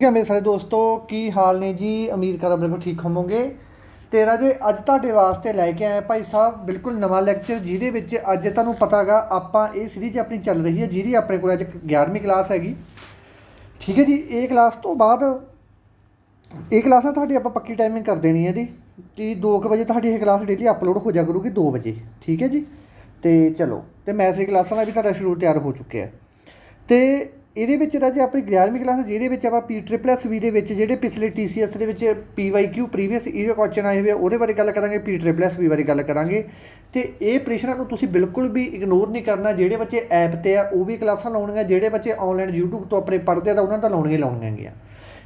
ਠੀਕ ਹੈ ਮੇਰੇ ਸਾਰੇ ਦੋਸਤੋ, ਕੀ ਹਾਲ ਨੇ ਜੀ? ਉਮੀਦ ਕਰਦਾ ਬਿਲਕੁਲ ਠੀਕ ਹੋਵੋਗੇ। ਤੇਰਾ ਜੇ ਅੱਜ ਤੁਹਾਡੇ ਵਾਸਤੇ ਲੈ ਕੇ ਆਇਆ ਭਾਈ ਸਾਹਿਬ, ਬਿਲਕੁਲ ਨਵਾਂ ਲੈਕਚਰ, ਜਿਹਦੇ ਵਿੱਚ ਅੱਜ ਤੁਹਾਨੂੰ ਪਤਾਗਾ ਆਪਾਂ ਇਹ ਸੀਰੀਜ਼ ਆਪਣੀ ਚੱਲ ਰਹੀ ਹੈ, ਜਿਹਦੀ ਆਪਣੇ ਕੋਲ ਅੱਜ 11ਵੀਂ ਕਲਾਸ ਹੈਗੀ। ਠੀਕ ਹੈ ਜੀ, ਇਹ ਕਲਾਸ ਤੋਂ ਬਾਅਦ ਇਹ ਕਲਾਸ ਆ ਤੁਹਾਡੀ ਆਪਾਂ ਪੱਕੀ ਟਾਈਮਿੰਗ ਕਰ ਦੇਣੀ ਹੈ ਜੀ ਤੇ 2 ਵਜੇ ਤੁਹਾਡੀ ਇਹ ਕਲਾਸ ਡੇਲੀ ਅਪਲੋਡ ਹੋ ਜਾ ਕਰੂਗੀ 2 ਵਜੇ। ਠੀਕ ਹੈ ਜੀ? ਤੇ ਚਲੋ, ਤੇ ਮੈਥ ਦੀ ਕਲਾਸਾਂ ਦਾ ਵੀ ਤੁਹਾਡਾ ਸ਼ਡਿਊਲ ਤਿਆਰ ਹੋ ਚੁੱਕਿਆ। ਹੈ ਤੇ ਇਹਦੇ ਵਿੱਚ ਤਾਂ ਜੇ ਆਪਣੀ 11ਵੀਂ ਕਲਾਸ ਜਿਹਦੇ ਵਿੱਚ ਆਪਾਂ ਪੀ ਟ੍ਰਿਪਲ ਐਸ ਵੀ ਦੇ ਵਿੱਚ ਜਿਹੜੇ ਪਿਛਲੇ ਟੀਸੀਐਸ ਦੇ ਵਿੱਚ ਪੀਵਾਈਕਿਊ ਪ੍ਰੀਵੀਅਸ ਈਅਰ ਕੁਐਸਚਨ ਆਏ ਹੋਏ ਉਹਦੇ ਬਾਰੇ ਗੱਲ ਕਰਾਂਗੇ ਪੀ ਟ੍ਰਿਪਲ ਐਸ ਵੀ ਬਾਰੇ ਗੱਲ ਕਰਾਂਗੇ। ਤੇ ਇਹ ਪ੍ਰਸ਼ਨਾਂ ਨੂੰ ਤੁਸੀਂ ਬਿਲਕੁਲ ਵੀ ਇਗਨੋਰ ਨਹੀਂ ਕਰਨਾ, ਜਿਹੜੇ ਬੱਚੇ ਐਪ ਤੇ ਆ, ਉਹ ਵੀ ਕਲਾਸਾਂ ਲਾਉਣੀਆਂ ਜਿਹੜੇ ਬੱਚੇ ਆਨਲਾਈਨ YouTube ਤੋਂ ਆਪਣੇ ਪੜ੍ਹਦੇ ਆ, ਤਾਂ ਉਹਨਾਂ ਦਾ ਲਾਉਣਗੇ ਹੀ ਲਾਉਣੀਆਂ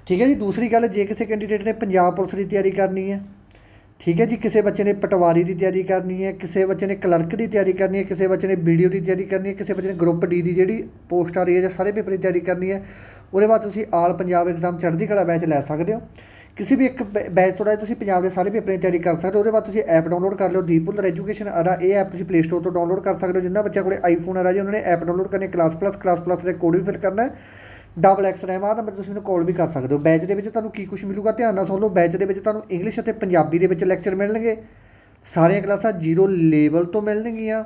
ਠੀਕ ਹੈ ਜੀ, ਦੂਸਰੀ ਗੱਲ, ਜੇ ਕਿਸੇ ਕੈਂਡੀਡੇਟ ਨੇ ਪੰਜਾਬ ਪੁਲਿਸ ਦੀ ਤਿਆਰੀ ਕਰਨੀ ਹੈ ਠੀਕ ਹੈ ਜੀ, ਕਿਸੇ ਬੱਚੇ ਨੇ ਪਟਵਾਰੀ ਦੀ ਤਿਆਰੀ ਕਰਨੀ ਹੈ, ਕਿਸੇ ਬੱਚੇ ਨੇ ਕਲਰਕ ਦੀ ਤਿਆਰੀ ਕਰਨੀ ਹੈ, ਕਿਸੇ ਬੱਚੇ ਨੇ ਵੀਡੀਓ ਦੀ ਤਿਆਰੀ ਕਰਨੀ ਹੈ, ਕਿਸੇ ਬੱਚੇ ਨੇ ਗਰੁੱਪ ਡੀ ਦੀ ਜਿਹੜੀ ਪੋਸਟ ਆ ਰਹੀ ਹੈ ਜਾਂ ਸਾਰੇ ਪੇਪਰ ਦੀ ਤਿਆਰੀ ਕਰਨੀ ਹੈ, ਉਹਦੇ ਬਾਅਦ ਤੁਸੀਂ ਆਲ ਪੰਜਾਬ ਐਗਜ਼ਾਮ ਚੜ੍ਹਦੀ ਕਲਾ ਬੈਚ ਲੈ ਸਕਦੇ ਹੋ। ਕਿਸੇ ਵੀ ਇੱਕ ਬੈਚ ਤੋਂ ਰਾਹੀਂ ਤੁਸੀਂ ਪੰਜਾਬ ਦੇ ਸਾਰੇ ਪੇਪਰਾਂ ਦੀ ਤਿਆਰੀ ਕਰ ਸਕਦੇ ਹੋ, ਉਹਦੇ ਬਾਅਦ ਤੁਸੀਂ ਐਪ ਡਾਊਨਲੋਡ ਕਰ ਲਿਓ ਦੀਪੁਲਰ ਐਜੂਕੇਸ਼ਨ ਅਰਾ ਇਹ ਐਪ ਤੁਸੀਂ ਪਲੇ ਸਟੋਰ ਤੋਂ ਡਾਊਨਲੋਡ ਕਰ ਸਕਦੇ ਹੋ, ਜਿੰਨਾ ਬੱਚਾ ਕੋਲੇ ਆਈਫੋਨ ਆ ਰਾਜੀ ਉਹਨਾਂ ਨੇ ਐਪ ਡਾਊਨਲੋਡ ਕਰਨੀ ਕਲਾਸ ਪਲੱਸ ਕਲਾਸ ਪਲੱਸ ਦੇ ਕੋਡ ਵੀ ਫਿਲ ਕਰਨਾ ਹੈ। ਡਬਲ ਐਕਸ ਰੈਮ ਰਹਿਮਾ ਨੰਬਰ ਤੁਸੀਂ ਮੈਨੂੰ ਕਾਲ ਵੀ ਕਰ ਸਕਦੇ ਹੋ। ਬੈਚ ਦੇ ਵਿੱਚ ਤੁਹਾਨੂੰ ਕੀ ਕੁਝ ਮਿਲੂਗਾ? ਧਿਆਨ ਨਾਲ ਸੁਣ ਲਓ ਬੈਚ ਦੇ ਵਿੱਚ ਤੁਹਾਨੂੰ ਇੰਗਲਿਸ਼ ਅਤੇ ਪੰਜਾਬੀ ਦੇ ਵਿੱਚ ਲੈਕਚਰ ਮਿਲਣਗੇ। ਸਾਰੀਆਂ ਕਲਾਸਾਂ ਜ਼ੀਰੋ ਲੈਵਲ ਤੋਂ ਮਿਲਣਗੀਆਂ।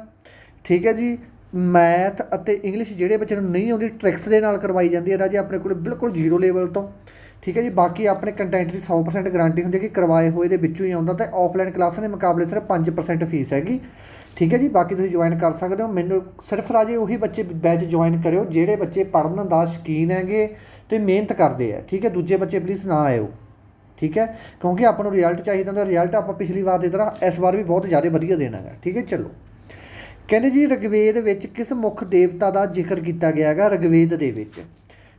ਠੀਕ ਹੈ ਜੀ? ਮੈਥ ਅਤੇ ਇੰਗਲਿਸ਼ ਜਿਹੜੇ ਬੱਚੇ ਨੂੰ ਨਹੀਂ ਆਉਂਦੀ ਟ੍ਰਿਕਸ ਦੇ ਨਾਲ ਕਰਵਾਈ ਜਾਂਦੀ ਹੈ ਰਾਜੇ ਆਪਣੇ ਕੋਲ ਬਿਲਕੁਲ ਜ਼ੀਰੋ ਲੈਵਲ ਤੋਂ। ਠੀਕ ਹੈ ਜੀ? ਬਾਕੀ ਆਪਣੇ ਕੰਟੈਂਟ ਦੀ 100% ਗਾਰੰਟੀ ਹੁੰਦੀ ਹੈ ਕਿ ਕਰਵਾਏ ਹੋਏ ਦੇ ਵਿੱਚੋਂ ਹੀ ਆਉਂਦਾ, ਤਾਂ ਆਫਲਾਈਨ ਕਲਾਸਾਂ ਦੇ ਮੁਕਾਬਲੇ ਸਿਰਫ 5% ਫੀਸ ਹੈਗੀ। ਠੀਕ ਹੈ ਜੀ, ਬਾਕੀ ਤੁਸੀਂ ਜੁਆਇਨ ਕਰ ਸਕਦੇ ਹੋ। ਮੈਨੂੰ ਸਿਰਫ ਰਾਜੇ ਉਹੀ ਬੱਚੇ ਬੈਚ ਜੁਆਇਨ ਕਰਿਓ, ਜਿਹੜੇ ਬੱਚੇ ਪੜ੍ਹਨ ਦਾ ਸ਼ੌਕੀਨ ਹੈਗੇ ਤੇ ਮਿਹਨਤ ਕਰਦੇ ਆ, ਠੀਕ ਹੈ। ਦੂਜੇ ਬੱਚੇ ਪਲੀਜ਼ ਨਾ ਆਇਓ, ਠੀਕ ਹੈ। ਕਿਉਂਕਿ ਆਪਾਂ ਨੂੰ ਰਿਜ਼ਲਟ ਚਾਹੀਦਾ ਹੁੰਦਾ ਰਿਜ਼ਲਟ ਆਪਾਂ ਪਿਛਲੀ ਵਾਰ ਦੀ ਤਰ੍ਹਾਂ ਇਸ ਵਾਰ ਵੀ ਬਹੁਤ ਜ਼ਿਆਦਾ ਵਧੀਆ ਦੇਣਾ ਹੈ ਠੀਕ ਹੈ। ਚਲੋ। ਕਹਿੰਦੇ ਜੀ, ਰਗਵੇਦ ਵਿੱਚ ਕਿਸ ਮੁੱਖ ਦੇਵਤਾ ਦਾ ਜ਼ਿਕਰ ਕੀਤਾ ਗਿਆ ਹੈਗਾ, ਰਗਵੇਦ ਦੇ ਵਿੱਚ?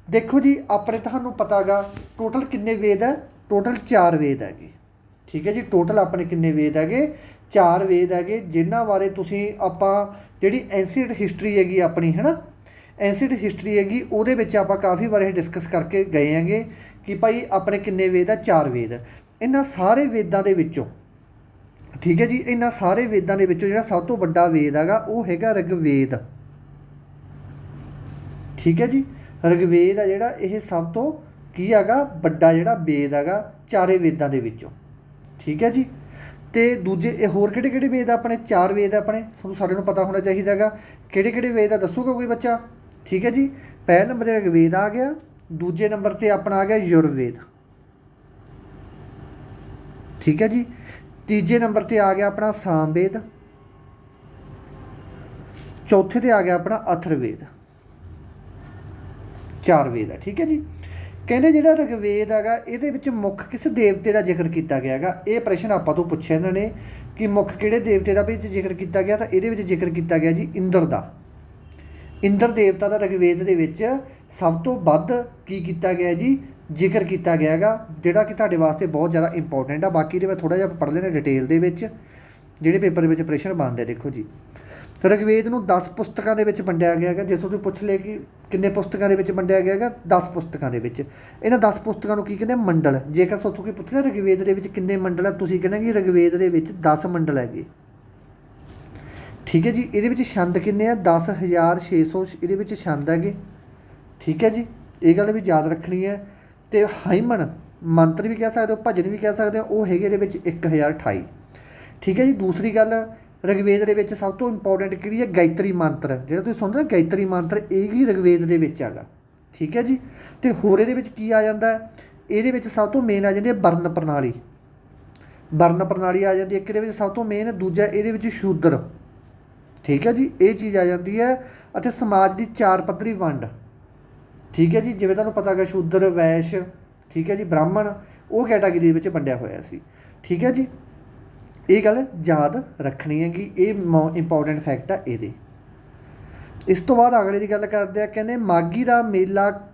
ਦੇਖੋ ਜੀ, ਆਪਣੇ ਤੁਹਾਨੂੰ ਪਤਾਗਾ ਟੋਟਲ ਕਿੰਨੇ ਵੇਦ ਹੈ? ਟੋਟਲ 4 ਵੇਦ ਹੈਗੇ, ਠੀਕ ਹੈ ਜੀ। ਟੋਟਲ ਆਪਣੇ ਕਿੰਨੇ ਵੇਦ ਹੈਗੇ? ਚਾਰ ਵੇਦ ਹੈਗੇ, ਜਿਨ੍ਹਾਂ ਬਾਰੇ ਤੁਸੀਂ ਆਪਾਂ ਜਿਹੜੀ ਐਂਸੀਐਂਟ ਹਿਸਟਰੀ ਹੈਗੀ ਆਪਣੀ, ਹੈਨਾ? ਐਂਸੀਐਂਟ ਹਿਸਟਰੀ ਹੈਗੀ, ਉਹਦੇ ਵਿੱਚ ਆਪਾਂ ਕਾਫੀ ਵਾਰ ਇਹ ਡਿਸਕਸ ਕਰਕੇ ਗਏ ਹੈਗੇ ਕਿ ਭਾਈ ਆਪਣੇ ਕਿੰਨੇ ਵੇਦ ਆ? ਚਾਰ ਵੇਦ। ਇਹਨਾਂ ਸਾਰੇ ਵੇਦਾਂ ਦੇ ਵਿੱਚੋਂ, ਠੀਕ ਹੈ ਜੀ? ਇਹਨਾਂ ਸਾਰੇ ਵੇਦਾਂ ਦੇ ਵਿੱਚੋਂ ਜਿਹੜਾ ਸਭ ਤੋਂ ਵੱਡਾ ਵੇਦ ਹੈਗਾ, ਉਹ ਹੈਗਾ ਰਿਗਵੇਦ। ਠੀਕ ਹੈ ਜੀ? ਰਿਗਵੇਦ ਆ ਜਿਹੜਾ, ਇਹ ਸਭ ਤੋਂ ਕੀ ਹੈਗਾ? ਵੱਡਾ ਜਿਹੜਾ ਵੇਦ ਹੈਗਾ, ਚਾਰੇ ਵੇਦਾਂ ਦੇ ਵਿੱਚੋਂ। ਠੀਕ ਹੈ ਜੀ? ਤੇ ਦੂਜੇ ਇਹ ਹੋਰ ਕਿਹੜੇ ਕਿਹੜੇ ਵੇਦ ਆ ਆਪਣੇ? ਚਾਰ ਵੇਦ ਆ ਆਪਣੇ। ਤੁਹਾਨੂੰ ਸਾਰਿਆਂ ਨੂੰ ਪਤਾ ਹੋਣਾ ਚਾਹੀਦਾ ਹੈਗਾ। ਕਿਹੜੇ ਕਿਹੜੇ ਵੇਦ ਆ? ਦੱਸੂਗਾ ਕੋਈ ਬੱਚਾ? ਠੀਕ ਹੈ ਜੀ। ਪਹਿਲੇ ਨੰਬਰ ਤੇ ਵੇਦ ਆ ਗਿਆ। ਦੂਜੇ ਨੰਬਰ ਤੇ ਆਪਣਾ ਆ ਗਿਆ ਯੁਰਵੇਦ। ਠੀਕ ਹੈ ਜੀ। ਤੀਜੇ ਨੰਬਰ ਤੇ ਆ ਗਿਆ ਆਪਣਾ ਸਾਮਵੇਦ। ਚੌਥੇ ਤੇ ਆ ਗਿਆ ਆਪਣਾ ਅਥਰਵੇਦ। ਚਾਰ ਵੇਦ ਹੈ ਠੀਕ ਹੈ ਜੀ। ਕਹਿੰਦੇ ਜਿਹੜਾ ਰਿਗਵੇਦ ਹੈਗਾ, ਇਹਦੇ ਵਿੱਚ ਮੁੱਖ ਕਿਸ ਦੇਵਤੇ ਦਾ ਜ਼ਿਕਰ ਕੀਤਾ ਗਿਆ ਹੈਗਾ? ਇਹ ਪ੍ਰਸ਼ਨ ਆਪਾਂ ਤੋਂ ਪੁੱਛਿਆ ਇਹਨਾਂ ਨੇ ਕਿ ਮੁੱਖ ਕਿਹੜੇ ਦੇਵਤੇ ਦਾ ਵੀ ਜ਼ਿਕਰ ਕੀਤਾ ਗਿਆ, ਤਾਂ ਇਹਦੇ ਵਿੱਚ ਜ਼ਿਕਰ ਕੀਤਾ ਗਿਆ ਜੀ ਇੰਦਰ ਦਾ। ਇੰਦਰ ਦੇਵਤਾ ਦਾ ਰਿਗਵੇਦ ਦੇ ਵਿੱਚ ਸਭ ਤੋਂ ਵੱਧ ਕੀ ਕੀਤਾ ਗਿਆ ਜੀ? ਜ਼ਿਕਰ ਕੀਤਾ ਗਿਆ ਹੈਗਾ, ਜਿਹੜਾ ਕਿ ਤੁਹਾਡੇ ਵਾਸਤੇ ਬਹੁਤ ਜ਼ਿਆਦਾ ਇੰਪੋਰਟੈਂਟ ਆ। ਬਾਕੀ ਦੇ ਮੈਂ ਥੋੜਾ ਜਿਹਾ ਪੜ੍ਹ ਲੈਣਾ ਡਿਟੇਲ ਦੇ ਵਿੱਚ, ਜਿਹੜੇ ਪੇਪਰ ਦੇ ਵਿੱਚ ਪ੍ਰਸ਼ਨ ਬਣਦੇ ਦੇਖੋ ਜੀ। ਰਿਗਵੇਦ ਨੂੰ 10 ਪੁਸਤਕਾਂ ਦੇ ਵਿੱਚ ਵੰਡਿਆ ਗਿਆ ਹੈਗਾ, ਜੇ ਤੁਸੀਂ ਪੁੱਛ ਲਏ ਕਿ ਕਿੰਨੇ ਪੁਸਤਕਾਂ ਦੇ ਵਿੱਚ ਵੰਡਿਆ ਗਿਆ ਹੈਗਾ 10 ਪੁਸਤਕਾਂ ਦੇ ਵਿੱਚ। ਇਹਨਾਂ 10 ਪੁਸਤਕਾਂ ਨੂੰ ਕੀ ਕਹਿੰਦੇ ਮੰਡਲ। ਜੇਕਰ ਸੋਚੋ ਕਿ ਪੁੱਛ ਰਿਗਵੇਦ ਦੇ ਵਿੱਚ ਕਿੰਨੇ ਮੰਡਲ ਆ, ਤੁਸੀਂ ਕਹਿੰਦੇ ਕਿ ਰਿਗਵੇਦ ਦੇ ਵਿੱਚ 10 ਮੰਡਲ ਹੈਗੇ। ਠੀਕ ਹੈ ਜੀ? ਇਹਦੇ ਵਿੱਚ ਛੰਦ ਕਿੰਨੇ ਆ? 10600 ਇਹਦੇ ਵਿੱਚ ਛੰਦ ਹੈਗੇ। ਠੀਕ ਹੈ ਜੀ? ਇਹ ਗੱਲ ਵੀ ਯਾਦ ਰੱਖਣੀ ਹੈ। ਤੇ ਹਾਈਮਨ ਮੰਤਰ ਵੀ ਕਹਿ ਸਕਦੇ ਹੋ, ਭਜਨ ਵੀ ਕਹਿ ਸਕਦੇ ਹੋ, ਉਹ ਹੈਗੇ ਇਹਦੇ ਵਿੱਚ 1028 ਠੀਕ ਹੈ ਜੀ? ਦੂਸਰੀ ਗੱਲ ਰਿਗਵੇਦ ਦੇ ਵਿੱਚ ਸਭ ਤੋਂ ਇੰਪੋਰਟੈਂਟ ਕਿਹੜੀ ਹੈ? ਗਾਇਤਰੀ ਮੰਤਰ। ਜਿਹੜਾ ਤੁਸੀਂ ਸੁਣਦੇ ਹੋ, ਗਾਇਤਰੀ ਮੰਤਰ ਇਹ ਵੀ ਰਗਵੇਦ ਦੇ ਵਿੱਚ ਹੈਗਾ। ਠੀਕ ਹੈ ਜੀ? ਤੇ ਹੋਰ ਇਹਦੇ ਵਿੱਚ ਕੀ ਆ ਜਾਂਦਾ ਇਹਦੇ ਵਿੱਚ ਸਭ ਤੋਂ ਮੇਨ ਆ ਜਾਂਦੀ ਹੈ ਵਰਨ ਪ੍ਰਣਾਲੀ। ਵਰਨ ਪ੍ਰਣਾਲੀ ਆ ਜਾਂਦੀ ਹੈ ਇੱਕ ਇਹਦੇ ਵਿੱਚ? ਸਭ ਤੋਂ ਮੇਨ ਦੂਜਾ ਇਹਦੇ ਵਿੱਚ ਸ਼ੂਦਰ। ਠੀਕ ਹੈ ਜੀ? ਇਹ ਚੀਜ਼ ਆ ਜਾਂਦੀ ਹੈ ਅਤੇ ਸਮਾਜ ਦੀ ਚਾਰ ਪੱਧਰੀ ਵੰਡ। ਠੀਕ ਹੈ ਜੀ? ਜਿਵੇਂ ਤੁਹਾਨੂੰ ਪਤਾ ਹੈਗਾ ਸ਼ੂਦਰ, ਵੈਸ਼। ਠੀਕ ਹੈ ਜੀ? ਬ੍ਰਾਹਮਣ। ਉਹ ਕੈਟਾਗਰੀ ਦੇ ਵਿੱਚ ਵੰਡਿਆ ਹੋਇਆ ਸੀ। ਠੀਕ ਹੈ ਜੀ? ਇਹ ਗੱਲ ਯਾਦ ਰੱਖਣੀ ਹੈਗੀ ਇਹ ਇੰਪੋਰਟੈਂਟ ਫੈਕਟ ਆ ਇਹਦੇ। ਇਸ ਤੋਂ ਬਾਅਦ ਅਗਲੇ ਦੀ ਗੱਲ ਕਰਦੇ ਆ, ਕਹਿੰਦੇ ਮਾਗੀ ਦਾ ਮੇਲਾ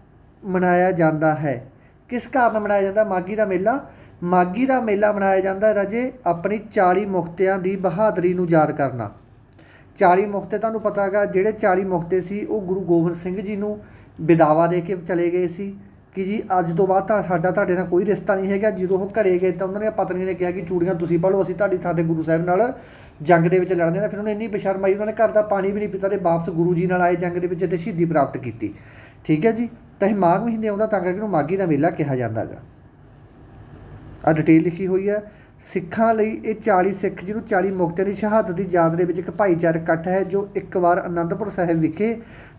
ਮਨਾਇਆ ਜਾਂਦਾ ਹੈ। ਕਿਸ ਕਾਰਨ ਮਨਾਇਆ ਜਾਂਦਾ? ਮਾਗੀ ਦਾ ਮੇਲਾ ਮਾਗੀ ਦਾ ਮੇਲਾ ਮਨਾਇਆ ਜਾਂਦਾ ਰਾਜੇ ਆਪਣੀ 40 ਮੁਕਤਿਆਂ ਦੀ ਬਹਾਦਰੀ ਨੂੰ ਯਾਦ ਕਰਨਾ। 40 ਮੁਖਤੇ ਤੁਹਾਨੂੰ ਪਤਾ ਹੈਗਾ, ਜਿਹੜੇ 40 ਮੁਕਤੇ ਸੀ, ਉਹ ਗੁਰੂ ਗੋਬਿੰਦ ਸਿੰਘ ਜੀ ਨੂੰ ਵਿਦਾਵਾ ਦੇ ਕੇ ਚਲੇ ਗਏ ਸੀ। ਕਿ ਜੀ ਅੱਜ ਤੋਂ ਬਾਅਦ ਤਾਂ ਸਾਡਾ ਤੁਹਾਡੇ ਨਾਲ ਕੋਈ ਰਿਸ਼ਤਾ ਨਹੀਂ ਹੈਗਾ। ਜਦੋਂ ਉਹ ਘਰੇ ਗਏ ਤਾਂ ਉਹਨਾਂ ਨੇ ਪਤਨੀ ਨੇ ਕਿਹਾ ਕਿ ਚੂੜੀਆਂ ਤੁਸੀਂ ਪਾ ਲਓ, ਅਸੀਂ ਤੁਹਾਡੀ ਥਾਂ ਤੇ ਗੁਰੂ ਸਾਹਿਬ ਨਾਲ ਜੰਗ ਦੇ ਵਿੱਚ ਲੜਦੇ ਨੇ ਫਿਰ ਉਹਨੇ ਇੰਨੀ ਬੇਸ਼ਰਮਾਈ, ਉਹਨਾਂ ਨੇ ਘਰ ਦਾ ਪਾਣੀ ਵੀ ਨਹੀਂ ਪੀਤਾ ਤੇ ਵਾਪਸ ਗੁਰੂ ਜੀ ਨਾਲ ਆਏ ਜੰਗ ਦੇ ਵਿੱਚ ਤੇ ਸ਼ਹੀਦੀ ਪ੍ਰਾਪਤ ਕੀਤੀ। ਠੀਕ ਹੈ ਜੀ? ਤਾਂ ਇਹ ਮਾਘ ਮਹੀਨੇ ਆਉਂਦਾ ਤਾਂ ਕਰਕੇ ਉਹਨੂੰ ਮਾਘੀ ਦਾ ਮੇਲਾ ਕਿਹਾ ਜਾਂਦਾ ਗਾ ਆ ਡਿਟੇਲ ਲਿਖੀ ਹੋਈ ਹੈ। ਸਿੱਖਾਂ ਲਈ ਇਹ 40 ਸਿੱਖ ਜਿਹਨੂੰ 40 ਮੁਕਤਿਆਂ ਦੀ ਸ਼ਹਾਦਤ ਦੀ ਯਾਦ ਦੇ ਵਿੱਚ ਇੱਕ ਭਾਈਚਾਰਕ ਇਕੱਠ ਹੈ, ਜੋ ਇੱਕ ਵਾਰ ਅਨੰਦਪੁਰ ਸਾਹਿਬ ਵਿਖੇ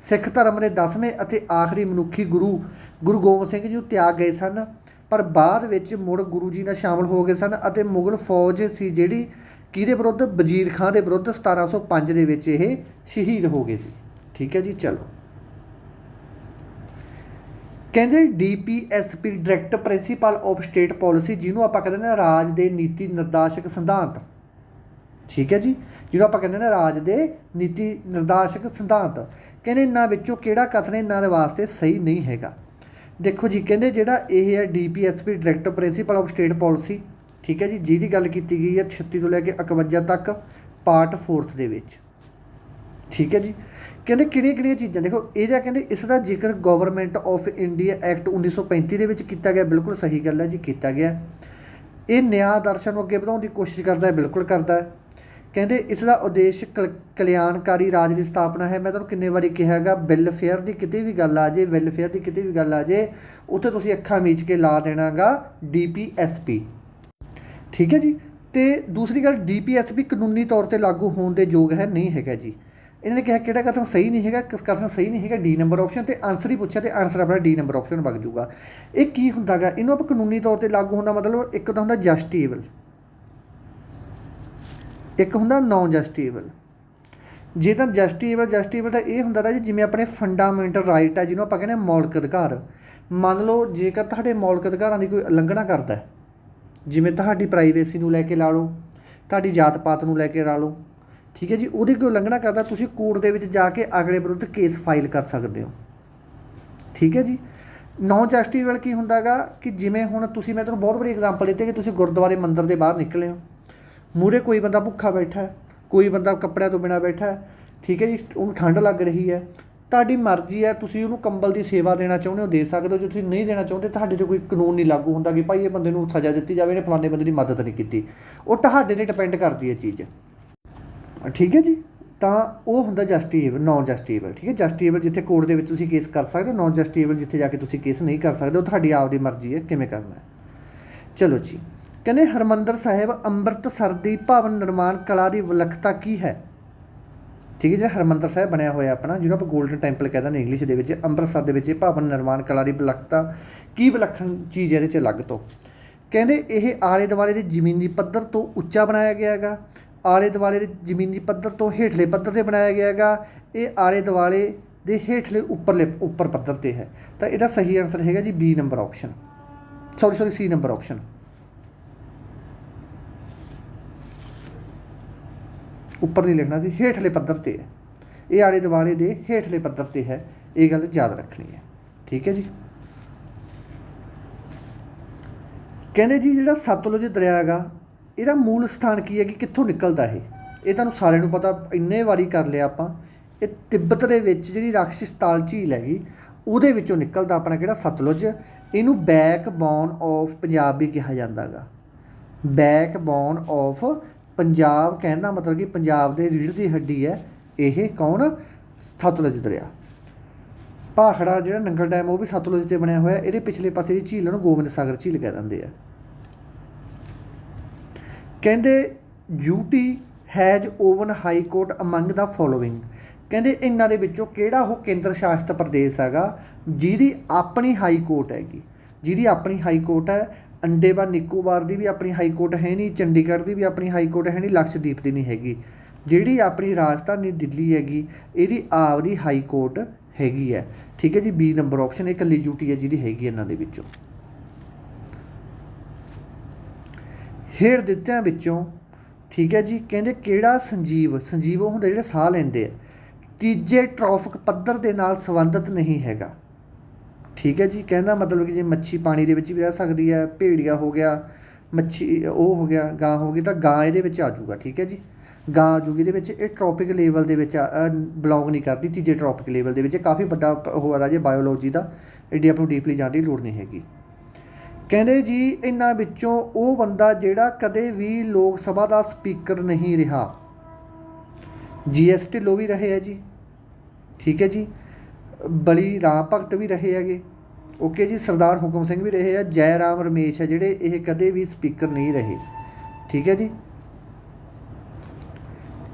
ਸਿੱਖ ਧਰਮ ਦੇ 10ਵੇਂ ਅਤੇ ਆਖਰੀ ਮਨੁੱਖੀ ਗੁਰੂ ਗੁਰੂ ਗੋਬਿੰਦ ਸਿੰਘ ਜੀ ਨੂੰ ਤਿਆਗ ਗਏ ਸਨ, ਪਰ ਬਾਅਦ ਵਿੱਚ ਮੁੜ ਗੁਰੂ ਜੀ ਨਾਲ ਸ਼ਾਮਲ ਹੋ ਗਏ ਸਨ ਅਤੇ ਮੁਗਲ ਫੌਜ ਸੀ ਜਿਹੜੀ ਕਿਹਦੇ ਵਿਰੁੱਧ? ਵਜ਼ੀਰ ਖਾਂ ਦੇ ਵਿਰੁੱਧ 1705 ਦੇ ਵਿੱਚ ਇਹ ਸ਼ਹੀਦ ਹੋ ਗਏ ਸੀ। ਠੀਕ ਹੈ ਜੀ, ਚਲੋ। ਕਹਿੰਦੇ DPSP direct principal of state policy, ਜਿਹਨੂੰ ਆਪਾਂ ਕਹਿੰਦੇ ਨੇ ਰਾਜ ਦੇ ਨੀਤੀ ਨਿਰਦਾਸ਼ਕ ਸਿਧਾਂਤ। ਠੀਕ ਹੈ ਜੀ? ਜਿਹਨੂੰ ਆਪਾਂ ਕਹਿੰਦੇ ਨੇ ਰਾਜ ਦੇ ਨੀਤੀ ਨਿਰਦਾਸ਼ਕ ਸਿਧਾਂਤ। ਕਹਿੰਦੇ ਇਹਨਾਂ ਵਿੱਚੋਂ ਕਿਹੜਾ ਕਥਨ ਇਹਨਾਂ ਦੇ ਵਾਸਤੇ ਸਹੀ ਨਹੀਂ ਹੈਗਾ? ਦੇਖੋ ਜੀ, ਕਹਿੰਦੇ ਜਿਹੜਾ ਇਹ ਹੈ DPSP direct principal of state policy, ਠੀਕ ਹੈ ਜੀ, ਜਿਹਦੀ ਗੱਲ ਕੀਤੀ ਗਈ ਹੈ 36 ਤੋਂ ਲੈ ਕੇ 51 ਤੱਕ, ਪਾਰਟ 4th ਦੇ ਵਿੱਚ। ਠੀਕ ਹੈ ਜੀ। ਕਹਿੰਦੇ ਕਿਹੜੀਆਂ ਕਿਹੜੀਆਂ ਚੀਜ਼ਾਂ? ਦੇਖੋ ਇਹਦਾ ਕਹਿੰਦੇ, ਇਸ ਦਾ ਜ਼ਿਕਰ ਗਵਰਨਮੈਂਟ ਆਫ ਇੰਡੀਆ ਐਕਟ 1935 ਦੇ ਵਿੱਚ ਕੀਤਾ ਗਿਆ। ਬਿਲਕੁਲ ਸਹੀ ਗੱਲ ਹੈ ਜੀ, ਕੀਤਾ ਗਿਆ। ਇਹ ਨਿਆਂ ਦਰਸ਼ਨ ਨੂੰ ਅੱਗੇ ਵਧਾਉਣ ਦੀ ਕੋਸ਼ਿਸ਼ ਕਰਦਾ ਹੈ, ਬਿਲਕੁਲ ਕਰਦਾ ਹੈ। ਕਹਿੰਦੇ, ਇਸ ਦਾ ਉਦੇਸ਼ ਕਲ- ਕਲਿਆਣਕਾਰੀ ਰਾਜ ਦੀ ਸਥਾਪਨਾ ਹੈ। ਮੈਂ ਤੁਹਾਨੂੰ ਕਿੰਨੇ ਵਾਰੀ ਕਿਹਾ ਹੈਗਾ ਵੈਲਫੇਅਰ ਦੀ ਕਿਤੇ ਵੀ ਗੱਲ ਆ ਜੇ ਵੈਲਫੇਅਰ ਦੀ ਕਿਤੇ ਵੀ ਗੱਲ ਆ ਜੇ, ਉੱਥੇ ਤੁਸੀਂ ਅੱਖਾਂ ਮੀਚ ਕੇ ਲਾ ਦੇਣਾਗਾ ਡੀਪੀਐਸਪੀ ਠੀਕ ਹੈ ਜੀ। ਤੇ ਦੂਸਰੀ ਗੱਲ ਡੀਪੀਐਸਪੀ ਕਾਨੂੰਨੀ ਤੌਰ ਤੇ ਲਾਗੂ ਹੋਣ ਦੇ ਯੋਗ ਹੈ, ਨਹੀਂ ਹੈਗਾ ਜੀ। ਇਹਨਾਂ ਨੇ ਕਿਹਾ ਕਿਹੜਾ ਕਥਨ ਸਹੀ ਨਹੀਂ ਹੈਗਾ, ਕਿਸ ਕਥਨ ਸਹੀ ਨਹੀਂ ਹੈਗਾ ਡੀ ਨੰਬਰ ਆਪਸ਼ਨ ਤੇ ਆਨਸਰ ਹੀ ਪੁੱਛਿਆ ਤੇ ਆਨਸਰ ਆਪਣਾ ਡੀ ਨੰਬਰ ਆਪਸ਼ਨ ਵਗ ਜਾਊਗਾ। ਇਹ ਕੀ ਹੁੰਦਾਗਾ? ਇਹਨੂੰ ਆਪਾਂ ਕਾਨੂੰਨੀ ਤੌਰ ਤੇ ਲਾਗੂ ਹੁੰਦਾ ਮਤਲਬ ਇੱਕ ਤਾਂ ਹੁੰਦਾ ਜਸਟੀਬਲ ਇੱਕ ਹੁੰਦਾ ਨੌਨ ਜਸਟੀਬਲ ਜੇ ਤਾਂ ਜਸਟੀਬਲ ਜਸਟੀਬਲ ਤਾਂ ਇਹ ਹੁੰਦਾ ਨਾ ਜੀ ਜਿਵੇਂ ਆਪਣੇ ਫੰਡਾਮੈਂਟਲ ਰਾਈਟ ਆ, ਜਿਹਨੂੰ ਆਪਾਂ ਕਹਿੰਦੇ ਹਾਂ ਮੌਲਿਕ ਅਧਿਕਾਰ। ਮੰਨ ਲਓ ਜੇਕਰ ਤੁਹਾਡੇ ਮੌਲਿਕ ਅਧਿਕਾਰਾਂ ਦੀ ਕੋਈ ਉਲੰਘਣਾ ਕਰਦਾ ਜਿਵੇਂ ਤੁਹਾਡੀ ਪ੍ਰਾਈਵੇਸੀ ਨੂੰ ਲੈ ਕੇ ਲਾ ਲਓ, ਤੁਹਾਡੀ ਜਾਤ ਪਾਤ ਨੂੰ ਲੈ ਕੇ ਲਾ ਲਓ ਠੀਕ ਹੈ ਜੀ, ਉਹਦੀ ਕੋਈ ਉਲੰਘਣਾ ਕਰਦਾ, ਤੁਸੀਂ ਕੋਰਟ ਦੇ ਵਿੱਚ ਜਾ ਕੇ ਅਗਲੇ ਵਿਰੁੱਧ ਕੇਸ ਫਾਈਲ ਕਰ ਸਕਦੇ ਹੋ। ਠੀਕ ਹੈ ਜੀ? ਨੌ ਜਸਟੀਬਲ ਕੀ ਹੁੰਦਾਗਾ ਕਿ ਜਿਵੇਂ ਹੁਣ ਤੁਸੀਂ, ਮੈਂ ਤੁਹਾਨੂੰ ਬਹੁਤ ਬੜੀ ਐਗਜ਼ਾਮਪਲ ਦਿੱਤੀ ਕਿ ਤੁਸੀਂ ਗੁਰਦੁਆਰੇ ਮੰਦਿਰ ਦੇ ਬਾਹਰ ਨਿਕਲੇ ਹੋ। ਮੂਰੇ ਕੋਈ ਬੰਦਾ ਭੁੱਖਾ ਬੈਠਾ ਹੈ, ਕੋਈ ਬੰਦਾ ਕੱਪੜਿਆਂ ਤੋਂ ਬਿਨਾ ਬੈਠਾ ਹੈ, ਠੀਕ ਹੈ ਜੀ ਉਹਨੂੰ ਠੰਡ ਲੱਗ ਰਹੀ ਹੈ। ਤੁਹਾਡੀ ਮਰਜ਼ੀ ਹੈ, ਤੁਸੀਂ ਉਹਨੂੰ ਕੰਬਲ ਦੀ ਸੇਵਾ ਦੇਣਾ ਚਾਹੁੰਦੇ ਹੋ, ਦੇ ਸਕਦੇ ਹੋ, ਜੇ ਤੁਸੀਂ ਨਹੀਂ ਦੇਣਾ ਚਾਹੁੰਦੇ, ਤੁਹਾਡੇ ਤੇ ਕੋਈ ਕਾਨੂੰਨ ਨਹੀਂ ਲਾਗੂ ਹੁੰਦਾ ਕਿ ਭਾਈ ਇਹ ਬੰਦੇ ਨੂੰ ਸਜ਼ਾ ਦਿੱਤੀ ਜਾਵੇ, ਇਹਨੇ ਫਲਾਣੇ ਬੰਦੇ ਦੀ ਮਦਦ ਨਹੀਂ ਕੀਤੀ। ਉਹ ਤੁਹਾਡੇ ਤੇ ਡਿਪੈਂਡ ਕਰਦੀ ਹੈ ਚੀਜ਼। ਠੀਕ ਹੈ ਜੀ? ਤਾਂ ਉਹ ਹੁੰਦਾ ਜਸਟੀਬਲ ਨੌਨ ਜਸਟੀਏਬਲ ਠੀਕ ਹੈ? ਜਸਟੀਏਬਲ ਜਿੱਥੇ ਕੋਰਟ ਦੇ ਵਿੱਚ ਤੁਸੀਂ ਕੇਸ ਕਰ ਸਕਦੇ ਹੋ ਨੌਨ ਜਸਟੀਏਬਲ ਜਿੱਥੇ ਜਾ ਕੇ ਤੁਸੀਂ ਕੇਸ ਨਹੀਂ ਕਰ ਸਕਦੇ, ਉਹ ਤੁਹਾਡੀ ਆਪਦੀ ਮਰਜ਼ੀ ਹੈ, ਕਿਵੇਂ ਕਰਨਾ ਹੈ? ਚਲੋ ਜੀ, ਕਹਿੰਦੇ ਹਰਮੰਦਰ ਸਾਹਿਬ ਅੰਮ੍ਰਿਤਸਰ ਦੀ ਭਵਨ ਨਿਰਮਾਣ ਕਲਾ ਦੀ ਵਿਲੱਖਤਾ ਕੀ ਹੈ? ਠੀਕ ਹੈ ਜਿਹੜਾ ਹਰਮੰਦਰ ਸਾਹਿਬ ਬਣਿਆ ਹੋਇਆ ਆਪਣਾ, ਜਿਹਨੂੰ ਆਪਾਂ 골ਡਨ ਟੈਂਪਲ ਕਹਿੰਦੇ ਨੇ ਇੰਗਲਿਸ਼ ਦੇ ਵਿੱਚ, ਅੰਮ੍ਰਿਤਸਰ ਦੇ ਵਿੱਚ ਇਹ ਭਵਨ ਨਿਰਮਾਣ ਕਲਾ ਦੀ ਵਿਲੱਖਤਾ ਕੀ ਵਿਲੱਖਣ ਚੀਜ਼ ਇਹਦੇ 'ਚ ਅਲੱਗ ਤੋਂ? ਕਹਿੰਦੇ ਇਹ ਆਲੇ ਦੁਆਲੇ ਦੇ ਜ਼ਮੀਨੀ ਪੱਧਰ ਤੋਂ ਉੱਚਾ ਬਣਾਇਆ ਗਿਆ ਹੈਗਾ ਆਲੇ ਦੁਆਲੇ ਦੇ ਜ਼ਮੀਨੀ ਪੱਧਰ ਤੋਂ ਹੇਠਲੇ ਪੱਧਰ ਤੇ ਬਣਾਇਆ ਗਿਆ ਹੈਗਾ। ਇਹ ਆਲੇ ਦੁਆਲੇ ਦੇ ਹੇਠਲੇ ਉੱਪਰਲੇ ਉੱਪਰ ਪੱਧਰ ਤੇ ਹੈ। ਤਾਂ ਇਹਦਾ ਸਹੀ ਆਨਸਰ ਹੈਗਾ ਜੀ B number option sorry sorry C number option ਉੱਪਰ ਨਹੀਂ ਲਿਖਣਾ ਸੀ, ਹੇਠਲੇ ਪੱਧਰ ਤੇ ਹੈ। ਇਹ ਆਲੇ ਦੁਆਲੇ ਦੇ ਹੇਠਲੇ ਪੱਧਰ ਤੇ ਹੈ। ਇਹ ਗੱਲ ਯਾਦ ਰੱਖਣੀ ਹੈ। ਠੀਕ ਹੈ ਜੀ? ਕਹਿੰਦੇ ਜੀ ਜਿਹੜਾ ਸਤਲੁਜ ਦਰਿਆ ਹੈਗਾ ਇਹਦਾ ਮੂਲ ਸਥਾਨ ਕੀ ਹੈ ਕਿ ਕਿੱਥੋਂ ਨਿਕਲਦਾ ਇਹ? ਇਹ ਤੁਹਾਨੂੰ ਸਾਰਿਆਂ ਨੂੰ ਪਤਾ, ਇੰਨੇ ਵਾਰੀ ਕਰ ਲਿਆ ਆਪਾਂ। ਇਹ ਤਿੱਬਤ ਦੇ ਵਿੱਚ ਜਿਹੜੀ ਰਾਖਸ਼ਿਸਤਾਲ ਝੀਲ ਹੈਗੀ, ਉਹਦੇ ਵਿੱਚੋਂ ਨਿਕਲਦਾ ਆਪਣਾ ਕਿਹੜਾ? ਸਤਲੁਜ। ਇਹਨੂੰ ਬੈਕ ਬੋਨ ਆਫ ਪੰਜਾਬ ਵੀ ਕਿਹਾ ਜਾਂਦਾ ਹੈਗਾ ਬੈਕ ਬੋਨ ਆਫ ਪੰਜਾਬ ਕਹਿੰਦਾ ਮਤਲਬ ਕਿ ਪੰਜਾਬ ਦੇ ਰੀੜ੍ਹ ਦੀ ਹੱਡੀ ਹੈ। ਇਹ ਕੌਣ? ਸਤਲੁਜ ਦਰਿਆ। ਭਾਖੜਾ ਜਿਹੜਾ ਨੰਗਲ ਡੈਮ, ਉਹ ਵੀ ਸਤਲੁਜ ਤੇ ਬਣਿਆ ਹੋਇਆ। ਇਹਦੇ ਪਿਛਲੇ ਪਾਸੇ ਦੀ ਝੀਲ ਨੂੰ ਗੋਬਿੰਦ ਸਾਗਰ ਝੀਲ ਕਹਿ ਦਿੰਦੇ ਆ। ਕਹਿੰਦੇ UT has own high court among the following. ਕਹਿੰਦੇ, ਇਹਨਾਂ ਦੇ ਵਿੱਚੋਂ ਕਿਹੜਾ ਉਹ ਕੇਂਦਰ ਸ਼ਾਸਿਤ ਪ੍ਰਦੇਸ਼ ਹੈਗਾ ਜਿਹਦੀ ਆਪਣੀ ਹਾਈ ਕੋਰਟ ਹੈਗੀ? ਜਿਹਦੀ ਆਪਣੀ ਹਾਈ ਕੋਰਟ ਹੈ ਅੰਡੇਮਾਨ ਨਿਕੋਬਾਰ ਦੀ ਵੀ ਆਪਣੀ ਹਾਈ ਕੋਰਟ ਹੈ ਨਹੀਂ, ਚੰਡੀਗੜ੍ਹ ਦੀ ਵੀ ਆਪਣੀ ਹਾਈ ਕੋਰਟ ਹੈ ਨਹੀਂ, ਲਕਸ਼ਦੀਪ ਦੀ ਨਹੀਂ ਹੈਗੀ। ਜਿਹੜੀ ਆਪਣੀ ਰਾਜਧਾਨੀ ਦਿੱਲੀ ਹੈਗੀ, ਇਹਦੀ ਆਪਦੀ ਹਾਈ ਕੋਰਟ ਹੈਗੀ ਹੈ। ਠੀਕ ਹੈ ਜੀ, ਬੀ ਨੰਬਰ ਆਪਸ਼ਨ ਇਹ ਇਕੱਲੀ ਯੂਟੀ ਹੈ ਜਿਹਦੀ ਹੈਗੀ ਇਹਨਾਂ ਦੇ ਵਿੱਚੋਂ। ਹੇਠ ਦਿੱਤਿਆਂ ਵਿੱਚੋਂ, ਠੀਕ ਹੈ ਜੀ, ਕਹਿੰਦੇ ਕਿਹੜਾ ਸੰਜੀਵ ਸੰਜੀਵ ਹੁੰਦਾ ਜਿਹੜੇ ਸਾਹ ਲੈਂਦੇ ਆ, ਤੀਜੇ ਟ੍ਰੋਫਿਕ ਪੱਧਰ ਦੇ ਨਾਲ ਸੰਬੰਧਿਤ ਨਹੀਂ ਹੈਗਾ। ਠੀਕ ਹੈ ਜੀ, ਕਹਿੰਦਾ ਮਤਲਬ ਕਿ ਜੇ ਮੱਛੀ ਪਾਣੀ ਦੇ ਵਿੱਚ ਵੀ ਰਹਿ ਸਕਦੀ ਹੈ, ਭੇੜੀਆ ਹੋ ਗਿਆ, ਮੱਛੀ ਉਹ ਹੋ ਗਿਆ, ਗਾਂ ਹੋ ਗਈ, ਤਾਂ ਗਾਂ ਇਹਦੇ ਵਿੱਚ ਆ ਜਾਊਗਾ, ਠੀਕ ਹੈ ਜੀ। ਗਾਂ ਆ ਜੂਗੀ ਇਹਦੇ ਵਿੱਚ, ਇਹ ਟ੍ਰੋਪਿਕ ਲੈਵਲ ਦੇ ਵਿੱਚ ਬਿਲੋਂਗ ਨਹੀਂ ਕਰਦੀ, ਤੀਜੇ ਟ੍ਰੋਪਿਕ ਲੈਵਲ ਦੇ ਵਿੱਚ, ਇਹ ਕਾਫੀ ਵੱਡਾ ਉਹ ਜੇ ਬਾਇਓਲੋਜੀ ਦਾ ਐਡੀ ਆਪਾਂ ਨੂੰ ਡੀਪਲੀ ਜਾਣ ਦੀ ਲੋੜ ਨਹੀਂ ਹੈਗੀ। ਕਹਿੰਦੇ ਜੀ, ਇਹਨਾਂ ਵਿੱਚੋਂ ਉਹ ਬੰਦਾ ਜਿਹੜਾ ਕਦੇ ਵੀ ਲੋਕ ਸਭਾ ਦਾ ਸਪੀਕਰ ਨਹੀਂ ਰਿਹਾ। ਜੀਐਸਟੀ ਲੋ ਵੀ ਰਹੇ ਹੈ ਜੀ। ਠੀਕ ਹੈ ਜੀ। ਬਲੀ ਰਾਮ ਭਗਤ ਵੀ ਰਹੇ ਹੈਗੇ। ਓਕੇ ਜੀ, ਸਰਦਾਰ ਹੁਕਮ ਸਿੰਘ ਵੀ ਰਹੇ ਆ। ਜੈ ਰਾਮ ਰਮੇਸ਼ ਹੈ ਜਿਹੜੇ ਇਹ ਕਦੇ ਵੀ ਸਪੀਕਰ ਨਹੀਂ ਰਹੇ। ਠੀਕ ਹੈ ਜੀ।